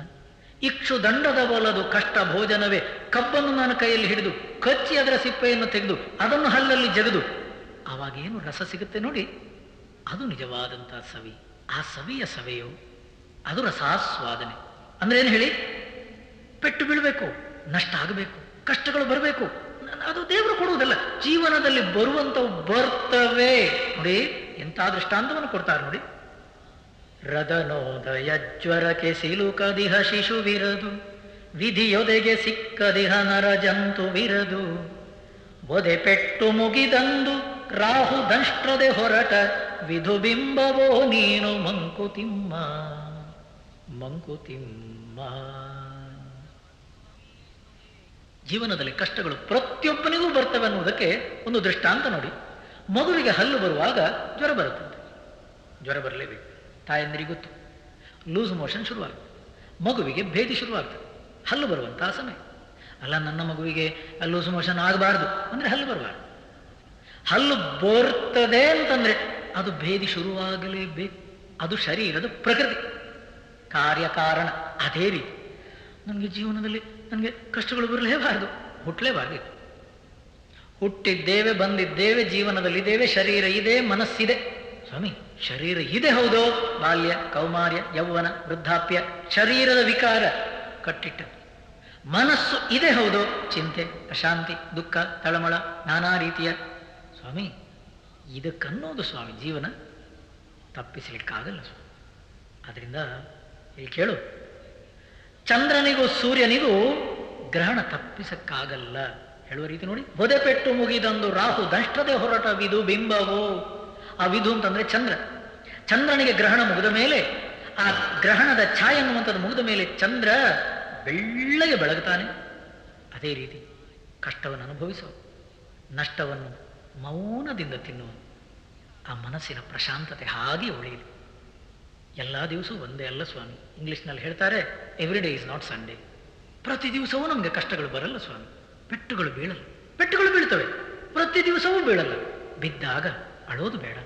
ಇಕ್ಷು ದಂಡದ ಒಲದು ಕಷ್ಟ ಭೋಜನವೇ. ಕಬ್ಬನ್ನು ನಾನು ಕೈಯಲ್ಲಿ ಹಿಡಿದು ಕಚ್ಚಿ ಅದರ ಸಿಪ್ಪೆಯನ್ನು ತೆಗೆದು ಅದನ್ನು ಹಲ್ಲಲ್ಲಿ ಜಗದು. ಆವಾಗೇನು ರಸ ಸಿಗುತ್ತೆ ನೋಡಿ. ಅದು ನಿಜವಾದಂತಹ ಸವಿ. ಆ ಸವಿಯ ಸವೆಯು? ಅದು ರಸಾಸ್ವಾದನೆ. ಅಂದ್ರೆ ಏನು ಹೇಳಿ? ಪೆಟ್ಟು ಬೀಳಬೇಕು, ನಷ್ಟ ಆಗಬೇಕು, ಕಷ್ಟಗಳು ಬರಬೇಕು. ಅದು ದೇವರು ಕೊಡುವುದಲ್ಲ. ಜೀವನದಲ್ಲಿ ಬರುವಂತವು ಬರ್ತವೆ. ನೋಡಿ, ಎಂಥ ದೃಷ್ಟಾಂತವನ್ನು ಕೊಡ್ತಾರೆ ನೋಡಿ. ರದನೋದಯ ಜ್ವರಕ್ಕೆ ಸಿಲುಕದಿಹ ಶಿಶುವಿರದು ವಿಧಿಯೊದೆಗೆ ಸಿಕ್ಕದಿಹ ನರ ಜಂತುವಿರದು ಒದೆ ಪೆಟ್ಟು ಮುಗಿದಂದು ರಾಹು ದಂಷ್ಟ್ರದೆ ಹೊರಟ ವಿಧು ಬಿಂಬವೋ ನೀನು ಮಂಕುತಿಮ್ಮ ಮಂಕುತಿಮ್ಮ. ಜೀವನದಲ್ಲಿ ಕಷ್ಟಗಳು ಪ್ರತಿಯೊಬ್ಬನಿಗೂ ಬರ್ತವೆ ಅನ್ನುವುದಕ್ಕೆ ಒಂದು ದೃಷ್ಟಾಂತ ನೋಡಿ. ಮಗುವಿಗೆ ಹಲ್ಲು ಬರುವಾಗ ಜ್ವರ ಬರುತ್ತಂತೆ ಜ್ವರ ಬರಲೇಬೇಕು. ತಾಯಂದಿರಿಗೆ ಗೊತ್ತು. ಲೂಸ್ ಮೋಷನ್ ಶುರುವಾಗುತ್ತೆ ಮಗುವಿಗೆ ಭೇದಿ ಶುರುವಾಗ್ತದೆ. ಹಲ್ಲು ಬರುವಂತಹ ಸಮಯ. ಅಲ್ಲ, ನನ್ನ ಮಗುವಿಗೆ ಲೂಸ್ ಮೋಷನ್ ಆಗಬಾರ್ದು ಅಂದ್ರೆ ಹಲ್ಲು ಬರಬಾರ್ದು. ಹಲ್ಲು ಬರ್ತದೆ ಅಂತಂದ್ರೆ ಅದು ಭೇದಿ ಶುರುವಾಗಲೇಬೇಕು. ಅದು ಶರೀರದ ಪ್ರಕೃತಿ. ಕಾರ್ಯಕಾರಣ ಅದೇ ರೀತಿ. ನನಗೆ ಜೀವನದಲ್ಲಿ ನನಗೆ ಕಷ್ಟಗಳು ಬರಲೇಬಾರದು. ಹುಟ್ಟಲೇಬಾರ್ದು ಹುಟ್ಟಿದ್ದೇವೆ, ಬಂದಿದ್ದೇವೆ, ಜೀವನದಲ್ಲಿದ್ದೇವೆ, ಶರೀರ ಇದೆ, ಮನಸ್ಸಿದೆ. ಸ್ವಾಮಿ, ಶರೀರ ಇದೆ ಹೌದು. ಬಾಲ್ಯ, ಕೌಮಾರ್ಯ, ಯೌವನ, ವೃದ್ಧಾಪ್ಯ, ಶರೀರದ ವಿಕಾರ ಕಟ್ಟಿಟ್ಟ. ಮನಸ್ಸು ಇದೆ ಹೌದು. ಚಿಂತೆ ಅಶಾಂತಿ ದುಃಖ, ತಳಮಳ, ನಾನಾ ರೀತಿಯ. ಸ್ವಾಮಿ, ಇದಕ್ಕನ್ನೋದು ಸ್ವಾಮಿ, ಜೀವನ ತಪ್ಪಿಸಲಿಕ್ಕಾಗಲ್ಲ ಸ್ವಾಮಿ. ಅದರಿಂದ ಇಲ್ಲಿ ಕೇಳು. ಚಂದ್ರನಿಗೂ ಸೂರ್ಯನಿಗೂ ಗ್ರಹಣ ತಪ್ಪಿಸಕ್ಕಾಗಲ್ಲ. ಹೇಳುವ ರೀತಿ ನೋಡಿ. ಬೊದೆಪೆಟ್ಟು ಮುಗಿದಂದು ರಾಹು ದಷ್ಟದೆ ಹೊರಟವಿದು ಬಿಂಬವು. ಆ ವಿಧು ಅಂತಂದ್ರೆ ಚಂದ್ರ. ಚಂದ್ರನಿಗೆ ಗ್ರಹಣ ಮುಗಿದ ಮೇಲೆ, ಆ ಗ್ರಹಣದ ಛಾಯೆ ಅನ್ನುವಂಥದ್ದು ಮುಗಿದ ಮೇಲೆ ಚಂದ್ರ ಬೆಳ್ಳಗೆ ಬೆಳಗುತ್ತಾನೆ ಅದೇ ರೀತಿ ಕಷ್ಟವನ್ನು ಅನುಭವಿಸೋ. ನಷ್ಟವನ್ನು ಮೌನದಿಂದ ತಿನ್ನುವನು ಆ ಮನಸ್ಸಿನ ಪ್ರಶಾಂತತೆ ಹಾಗೆ ಉಳಿಯಲಿ ಎಲ್ಲ ದಿವಸವೂ ಒಂದೇ ಅಲ್ಲ ಸ್ವಾಮಿ. ಇಂಗ್ಲೀಷ್ನಲ್ಲಿ ಹೇಳ್ತಾರೆ every day is not Sunday ಪ್ರತಿ ದಿವಸವೂ ನಮಗೆ ಕಷ್ಟಗಳು ಬರಲ್ಲ ಸ್ವಾಮಿ. ಪೆಟ್ಟುಗಳು ಬೀಳಲ್ಲ. ಪೆಟ್ಟುಗಳು ಬೀಳ್ತವೆ. ಪ್ರತಿ ದಿವಸವೂ ಬೀಳಲ್ಲ. ಬಿದ್ದಾಗ ಅಳೋದು ಬೇಡ.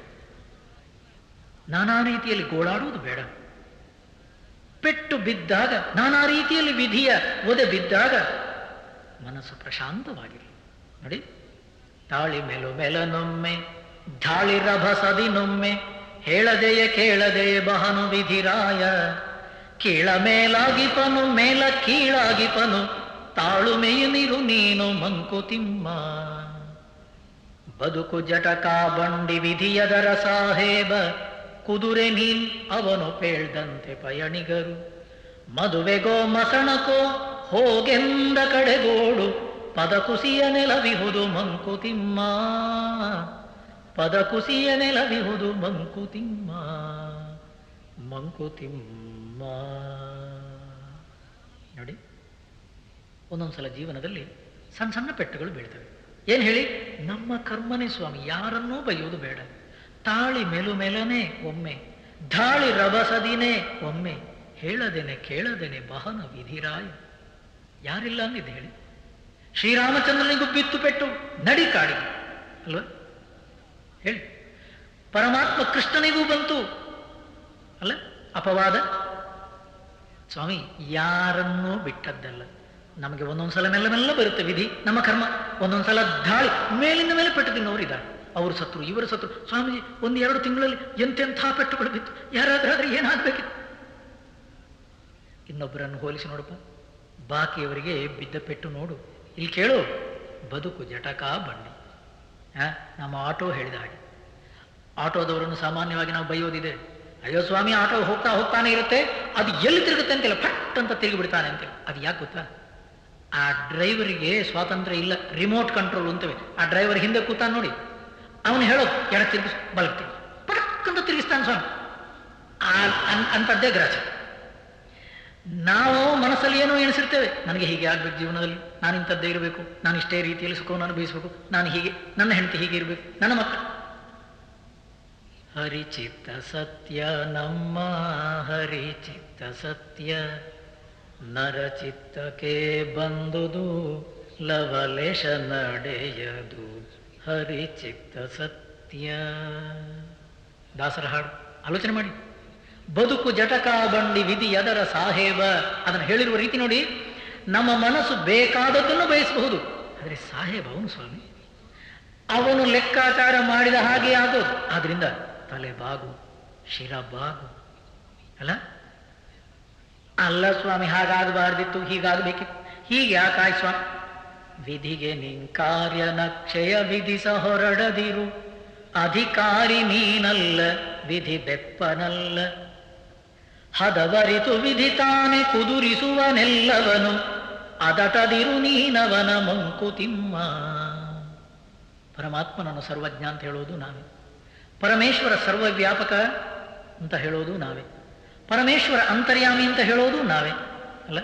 ನಾನಾ ರೀತಿಯಲ್ಲಿ ಗೋಳಾಡುವುದು ಬೇಡ. ಪೆಟ್ಟು ಬಿದ್ದಾಗ ನಾನಾ ರೀತಿಯಲ್ಲಿ ವಿಧಿಯ ಒದೆ ಬಿದ್ದಾಗ ಮನಸ್ಸು ಪ್ರಶಾಂತವಾಗಿರಲಿ. ನೋಡಿ, ತಾಳಿ ಮೆಲು ಮೆಲನೊಮ್ಮೆ, ಧಾಳಿ ರಭಸದಿನೊಮ್ಮೆ, ಹೇಳದೆಯೇ ಕೇಳದೆಯೇ ಬಹನು ವಿಧಿರಾಯ. ಕೀಳ ಮೇಲಾಗಿಪನು, ಮೇಲ ಕೀಳಾಗಿಪನು ತಾಳುಮೆಯುನಿರು ನೀನು ಮಂಕುತಿಮ್ಮ. ಬದುಕು ಜಟಕಾ ಬಂಡಿ ವಿಧಿಯದರ ಸಾಹೇಬ, ಕುದುರೆ ನೀನ್ ಅವನು ಪೇಳ್ದಂತೆ ಪಯಣಿಗರು. ಮದುವೆಗೋ ಮಸಣಕೋ ಹೋಗೆಂದ ಕಡೆಗೋಡು ಪದ ಕುಸಿಯ ನೆಲವಿಹುದು ಮಂಕುತಿಮ್ಮ ಪದ ಕುಸಿಯ ನೆಲವಿಹುದು ಮಂಕುತಿಮ್ಮ ಮಂಕುತಿಮ್ಮ ನೋಡಿ, ಒಂದೊಂದ್ಸಲ ಜೀವನದಲ್ಲಿ ಸಣ್ಣ ಸಣ್ಣ ಪೆಟ್ಟುಗಳು ಬೀಳ್ತವೆ. ಏನ್ ಹೇಳಿ? ನಮ್ಮ ಕರ್ಮನೇ ಸ್ವಾಮಿ, ಯಾರನ್ನೂ ಬೈಯೋದು ಬೇಡ. ತಾಳಿ ಮೇಲು ಮೆಲನೆ ಒಮ್ಮೆ, ಧಾಳಿ ರಭಸದಿನೇ ಒಮ್ಮೆ, ಹೇಳದೇನೆ ಕೇಳದೇನೆ ಬಹನ ವಿಧಿರಾಯ. ಯಾರಿಲ್ಲ ಅಂದಿದೆ ಹೇಳಿ? ಶ್ರೀರಾಮಚಂದ್ರನಿಗೂ ಬಿತ್ತು ಪೆಟ್ಟು, ನಡಿ ಕಾಡಿ. ಅಲ್ವಾ? ಹೇಳಿ. ಪರಮಾತ್ಮ ಕೃಷ್ಣನಿಗೂ ಬಂತು. ಅಲ್ಲ? ಅಪವಾದ? ಸ್ವಾಮಿ, ಯಾರನ್ನೂ ಬಿಟ್ಟದ್ದಲ್ಲ. ನಮಗೆ ಒಂದೊಂದ್ಸಲ ಮೆಲ್ಲ ಮೆಲ್ಲ ಬರುತ್ತೆ ವಿಧಿ, ನಮ್ಮ ಕರ್ಮ. ಒಂದೊಂದ್ಸಲ ದಾಳಿ, ಮೇಲಿಂದ ಮೇಲೆ ಪೆಟ್ಟು ತಿನ್ನೋರು ಇದ್ದಾರೆ. ಅವರು ಸತ್ರು, ಇವರು ಸತ್ರು. ಸ್ವಾಮೀಜಿ, ಒಂದು ಎರಡು ತಿಂಗಳಲ್ಲಿ ಎಂತೆಂಥ ಪೆಟ್ಟುಗಳು ಬಿತ್ತು ಯಾರಾದ್ರಾದ್ರೆ ಏನಾಗಬೇಕಿತ್ತು ಇನ್ನೊಬ್ಬರನ್ನು ಹೋಲಿಸಿ ನೋಡಪ್ಪ. ಬಾಕಿಯವರಿಗೆ ಬಿದ್ದ ಪೆಟ್ಟು ನೋಡು. ಇಲ್ಲಿ ಕೇಳು, ಬದುಕು ಜಟಕ ಬಂಡಿ. ನಮ್ಮ ಆಟೋ ಹೇಳಿದ ಹಾಗೆ. ಆಟೋದವರನ್ನು ಸಾಮಾನ್ಯವಾಗಿ ನಾವು ಬೈಯೋದಿದೆ. ಅಯ್ಯೋ ಸ್ವಾಮಿ, ಆಟೋ ಹೋಗ್ತಾ ಹೋಗ್ತಾನೆ ಇರುತ್ತೆ. ಅದು ಎಲ್ಲಿ ತಿರುಗುತ್ತೆ ಅಂತಿಲ್ಲ ಫಟ್ ಅಂತ ತಿರುಗಿ ಬಿಡ್ತಾನೆ ಅದು ಯಾಕೆ ಗೊತ್ತಾ? ಆ ಡ್ರೈವರಿಗೆ ಸ್ವಾತಂತ್ರ್ಯ ಇಲ್ಲ ರಿಮೋಟ್ ಕಂಟ್ರೋಲ್ ಅಂತವೆ. ಆ ಡ್ರೈವರ್ ಹಿಂದೆ ಕೂತಾನೆ ನೋಡಿ. ಅವನು ಹೇಳೋದು, ಎಡ ತಿರುಗಿಸ್, ಬಲಕ್ಕೆ ತಿರುಗಿಸ್. ಪಟಕ್ಕಂತ ತಿರುಗಿಸ್ತಾನೆ ಸ್ವಾಮಿ. ಆ- ಅಂಥದ್ದೇ ಗ್ರಾಚ ನಾವು ಮನಸ್ಸಲ್ಲಿ ಏನೋ ಎಣಿಸಿರ್ತೇವೆ. ನನಗೆ ಹೀಗೆ ಆಗ್ಬೇಕು ಜೀವನದಲ್ಲಿ. ನಾನು ಇಂಥದ್ದೇ ಇರಬೇಕು. ನಾನು ಇಷ್ಟೇ ರೀತಿಯಲ್ಲಿ ಸುಖವನ್ನು ಅನುಭವಿಸಬೇಕು. ನಾನು ಹೀಗೆ, ನನ್ನ ಹೆಂಡತಿ ಹೀಗೆ ಇರಬೇಕು. ನನ್ನ ಮಕ್ಕಳು. ಹರಿಚಿತ್ತ ಸತ್ಯ ನಮ್ಮ ಹರಿಚಿತ್ತ ಸತ್ಯ. ನರಚಿತ್ತಕ್ಕೆ ಬಂದುದು, ಲವಲೇಶ ನಡೆಯದು, ಹರಿಚಿತ್ತ ಸತ್ಯ. ದಾಸರ ಹಾಡು, ಆಲೋಚನೆ ಮಾಡಿ. ಬದುಕು ಜಟಕ ಬಂಡಿ ವಿಧಿ ಅದರ ಸಾಹೇಬ. ಅದನ್ನು ಹೇಳಿರುವ ರೀತಿ ನೋಡಿ, ನಮ್ಮ ಮನಸ್ಸು ಬೇಕಾದದ್ದನ್ನು ಬಯಸಬಹುದು. ಆದರೆ ಸಾಹೇಬ ಅವನು ಸ್ವಾಮಿ, ಅವನು ಲೆಕ್ಕಾಚಾರ ಮಾಡಿದ ಹಾಗೆ ಆಗೋದು. ಆದ್ರಿಂದ ತಲೆ ಬಾಗು, ಶಿರ ಬಾಗು, ಅಲ್ಲ? ಅಲ್ಲ ಸ್ವಾಮಿ, ಹಾಗಾಗಬಾರ್ದಿತ್ತು, ಹೀಗಾಗಬೇಕಿತ್ತು. ಹೀಗೆ ಯಾಕಾಯ್ ಸ್ವಾಮಿ. ವಿಧಿಗೆ ನಿನ್ ಕಾರ್ಯ ನಕ್ಷಯ ವಿಧಿಸ ಹೊರಡದಿರು. ಅಧಿಕಾರಿ ನೀನಲ್ಲ, ವಿಧಿ ಬೆಪ್ಪನಲ್ಲ. ಹದವರಿತು ವಿಧಿ ತಾನೆ ಕುದುರಿಸುವನೆಲ್ಲವನು. ಅದಟದಿರು ನೀನವನ ಮಂಕುತಿಮ್ಮ ಪರಮಾತ್ಮನನ್ನು ಸರ್ವಜ್ಞ ಅಂತ ಹೇಳೋದು ನಾವೇ. ಪರಮೇಶ್ವರ ಸರ್ವವ್ಯಾಪಕ ಅಂತ ಹೇಳೋದು ನಾವೇ. ಪರಮೇಶ್ವರ ಅಂತರ್ಯಾಮಿ ಅಂತ ಹೇಳೋದು ನಾವೇ, ಅಲ್ಲ?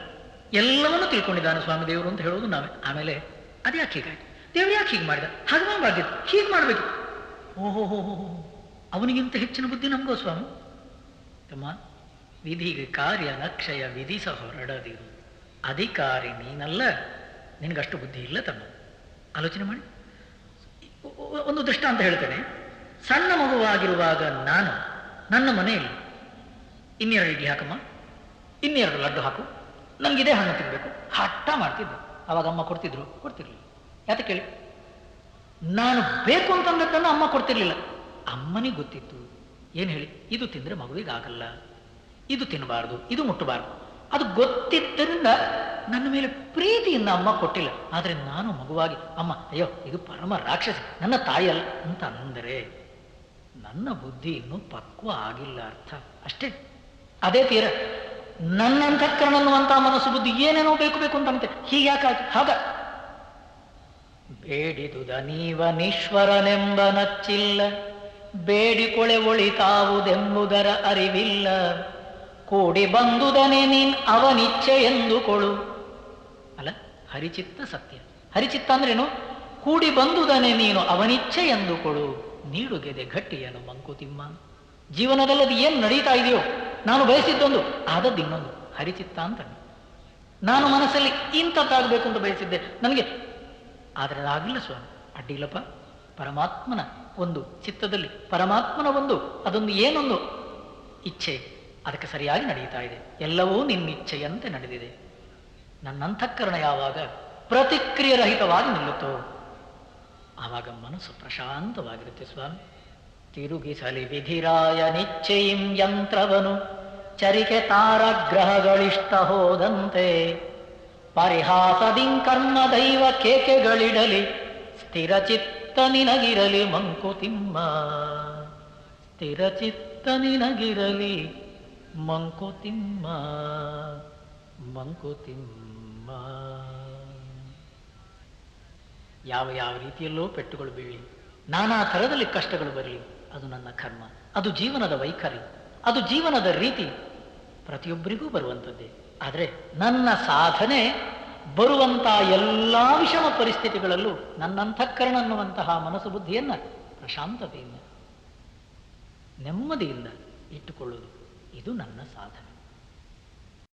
ಎಲ್ಲವನ್ನೂ ತಿಳ್ಕೊಂಡಿದ್ದಾನೆ ಸ್ವಾಮಿ ದೇವರು ಅಂತ ಹೇಳೋದು ನಾವೇ. ಆಮೇಲೆ ಅದ್ಯಾಕೆ ಹೀಗಾಯ್ತು? ದೇವ್ರು ಯಾಕೆ ಹೀಗೆ ಮಾಡಿದ? ಹಾಗೆ ಮಾಡಬಾರ್ದಿತ್ತು ಹೀಗೆ ಮಾಡಬೇಕು. ಓಹೋ ಹೋ. ಅವನಿಗಿಂತ ಹೆಚ್ಚಿನ ಬುದ್ಧಿ ನಮಗೋ ಸ್ವಾಮಿ? ತಮ್ಮ ವಿಧಿಗೆ ಕಾರ್ಯ ನಕ್ಷಯ ವಿಧಿಸ ಹೊರಡದಿರು. ಅಧಿಕಾರಿ ನೀನಲ್ಲ, ನಿನಗಷ್ಟು ಬುದ್ಧಿ ಇಲ್ಲ ತಮ್ಮ. ಆಲೋಚನೆ ಮಾಡಿ. ಒಂದು ಒಂದು ದೃಷ್ಟಾಂತ ಹೇಳ್ತೇನೆ. ಸಣ್ಣ ಮಗುವಾಗಿರುವಾಗ ನಾನು, ನನ್ನ ಮನೆಯಲ್ಲಿ ಇನ್ನೆರಡು ಇಡ್ಲಿ ಹಾಕಮ್ಮ. ಇನ್ನೆರಡು ಲಡ್ಡು ಹಾಕು. ನನಗಿದೆ ಹಣ್ಣು ತಿನ್ಬೇಕು. ಹಠ ಮಾಡ್ತಿದ್ದೆ ಅವಾಗ ಅಮ್ಮ ಕೊಡ್ತಿದ್ರು. ಕೊಡ್ತಿರ್ಲಿಲ್ಲ. ಯಾತ ಕೇಳಿ? ನಾನು ಬೇಕು ಅಂತಂದದ್ದನ್ನು ಅಮ್ಮ ಕೊಡ್ತಿರ್ಲಿಲ್ಲ. ಅಮ್ಮನಿಗೆ ಗೊತ್ತಿತ್ತು. ಏನು ಹೇಳಿ? ಇದು ತಿಂದ್ರೆ ಮಗುವಿಗೆ ಆಗಲ್ಲ. ಇದು ತಿನ್ನಬಾರ್ದು ಇದು ಮುಟ್ಟಬಾರ್ದು. ಅದು ಗೊತ್ತಿದ್ದರಿಂದ ನನ್ನ ಮೇಲೆ ಪ್ರೀತಿಯಿಂದ ಅಮ್ಮ ಕೊಟ್ಟಿಲ್ಲ. ಆದರೆ ನಾನು ಮಗುವಾಗಿ, ಅಮ್ಮ, ಅಯ್ಯೋ, ಇದು ಪರಮ ರಾಕ್ಷಸಿ. ನನ್ನ ತಾಯಿಯಲ್ಲ ಅಂತ ಅಂದರೆ ನನ್ನ ಬುದ್ಧಿ ಇನ್ನೂ ಪಕ್ವ ಆಗಿಲ್ಲ ಅರ್ಥ. ಅಷ್ಟೇ. ಅದೇ ತೀರ. ನನ್ನಂತಃಕರಣ ಅನ್ನುವಂಥ ಮನಸ್ಸು ಬುದ್ಧಿ ಏನೇನೋ ಬೇಕು ಬೇಕು ಅಂತ ಅಂತೆ ಹೀಗೆ ಯಾಕಾಯ್ತು? ಹಾಗ ಬೇಡಿದುದ ನೀವನೀಶ್ವರನೆಂಬ ನಚ್ಚಿಲ್ಲ. ಬೇಡಿಕೊಳೆ ಒಳಿತಾವುದೆಂಬುದರ ಅರಿವಿಲ್ಲ. ಕೂಡಿ ಬಂದುದನೆ ನೀನ್ ಅವನಿಚ್ಛೆ ಎಂದುಕೊಳು. ಅಲ್ಲ, ಹರಿಚಿತ್ತ ಸತ್ಯ. ಹರಿಚಿತ್ತ ಅಂದ್ರೇನು? ಕೂಡಿ ಬಂದುದನೆ ನೀನು ಅವನಿಚ್ಛೆ ಎಂದುಕೊಳು. ನೀಡುಗೆದೆ ಗಟ್ಟಿಯನು ಮಂಕುತಿಮ್ಮ. ಜೀವನದಲ್ಲಿ ಅದು ಏನು ನಡೀತಾ ಇದೆಯೋ? ನಾನು ಬಯಸಿದ್ದೊಂದು, ಆದದ್ದು ಇನ್ನೊಂದು. ಹರಿಚಿತ್ತ ಅಂತ ನಾನು ಮನಸ್ಸಲ್ಲಿ ಇಂಥದ್ದಾಗಬೇಕು ಅಂತ ಬಯಸಿದ್ದೆ. ನನಗೆ, ಆದರೆ ಅದಾಗಿಲ್ಲ ಸ್ವಾಮಿ. ಅಡ್ಡಿಲ್ಲಪ್ಪ ಪರಮಾತ್ಮನ ಒಂದು ಚಿತ್ತದಲ್ಲಿ, ಪರಮಾತ್ಮನ ಒಂದು, ಅದೊಂದು ಏನೊಂದು ಇಚ್ಛೆ. ಅದಕ್ಕೆ ಸರಿಯಾಗಿ ನಡೆಯುತ್ತಾ ಇದೆ. ಎಲ್ಲವೂ ನಿನ್ನ ಇಚ್ಛೆಯಂತೆ ನಡೆದಿದೆ. ನನ್ನ ಯಾವಾಗ ಪ್ರತಿಕ್ರಿಯರಹಿತವಾಗಿ ನಿಲ್ಲುತ್ತೋ, ಆವಾಗ ಮನಸ್ಸು ಪ್ರಶಾಂತವಾಗಿರುತ್ತೆ ಸ್ವಾಮಿ. ತಿರುಗಿಸಲಿ ವಿಧಿರಾಯ ನಿಚ್ಚೆಯಿಂ ಯಂತ್ರವನು. ಚರಿಕೆ ತಾರಗ್ರಹಗಳಿಷ್ಟ ಹೋದಂತೆ. ಪರಿಹಾಸದಿಂ ಕರ್ಮ ದೈವ ಕೇಕೆಗಳಿಡಲಿ. ಸ್ಥಿರ ಚಿತ್ತ ನಿನಗಿರಲಿ ಮಂಕುತಿಮ್ಮ. ಸ್ಥಿರ ಚಿತ್ತ ನಿನಗಿರಲಿ ಮಂಕುತಿಮ್ಮ. ಮಂಕುತಿಮ್ಮ. ಯಾವ ಯಾವ ರೀತಿಯಲ್ಲೂ ಪೆಟ್ಟುಗಳು ಬೀಳಿ ನಾನಾ ಥರದಲ್ಲಿ ಕಷ್ಟಗಳು ಬರಲಿ. ಅದು ನನ್ನ ಕರ್ಮ. ಅದು ಜೀವನದ ವೈಖರಿ. ಅದು ಜೀವನದ ರೀತಿ. ಪ್ರತಿಯೊಬ್ಬರಿಗೂ ಬರುವಂಥದ್ದೇ. ಆದರೆ ನನ್ನ ಸಾಧನೆ ಬರುವಂತಹ ಎಲ್ಲ ವಿಷಮ ಪರಿಸ್ಥಿತಿಗಳಲ್ಲೂ ನನ್ನ ಅಂತಃಕರಣ ಅನ್ನುವಂತಹ ಮನಸ್ಸು ಬುದ್ಧಿಯನ್ನ ಪ್ರಶಾಂತತೆಯಿಂದ, ನೆಮ್ಮದಿಯಿಂದ ಇಟ್ಟುಕೊಳ್ಳುವುದು ಇದು ನನ್ನ ಸಾಧನೆ.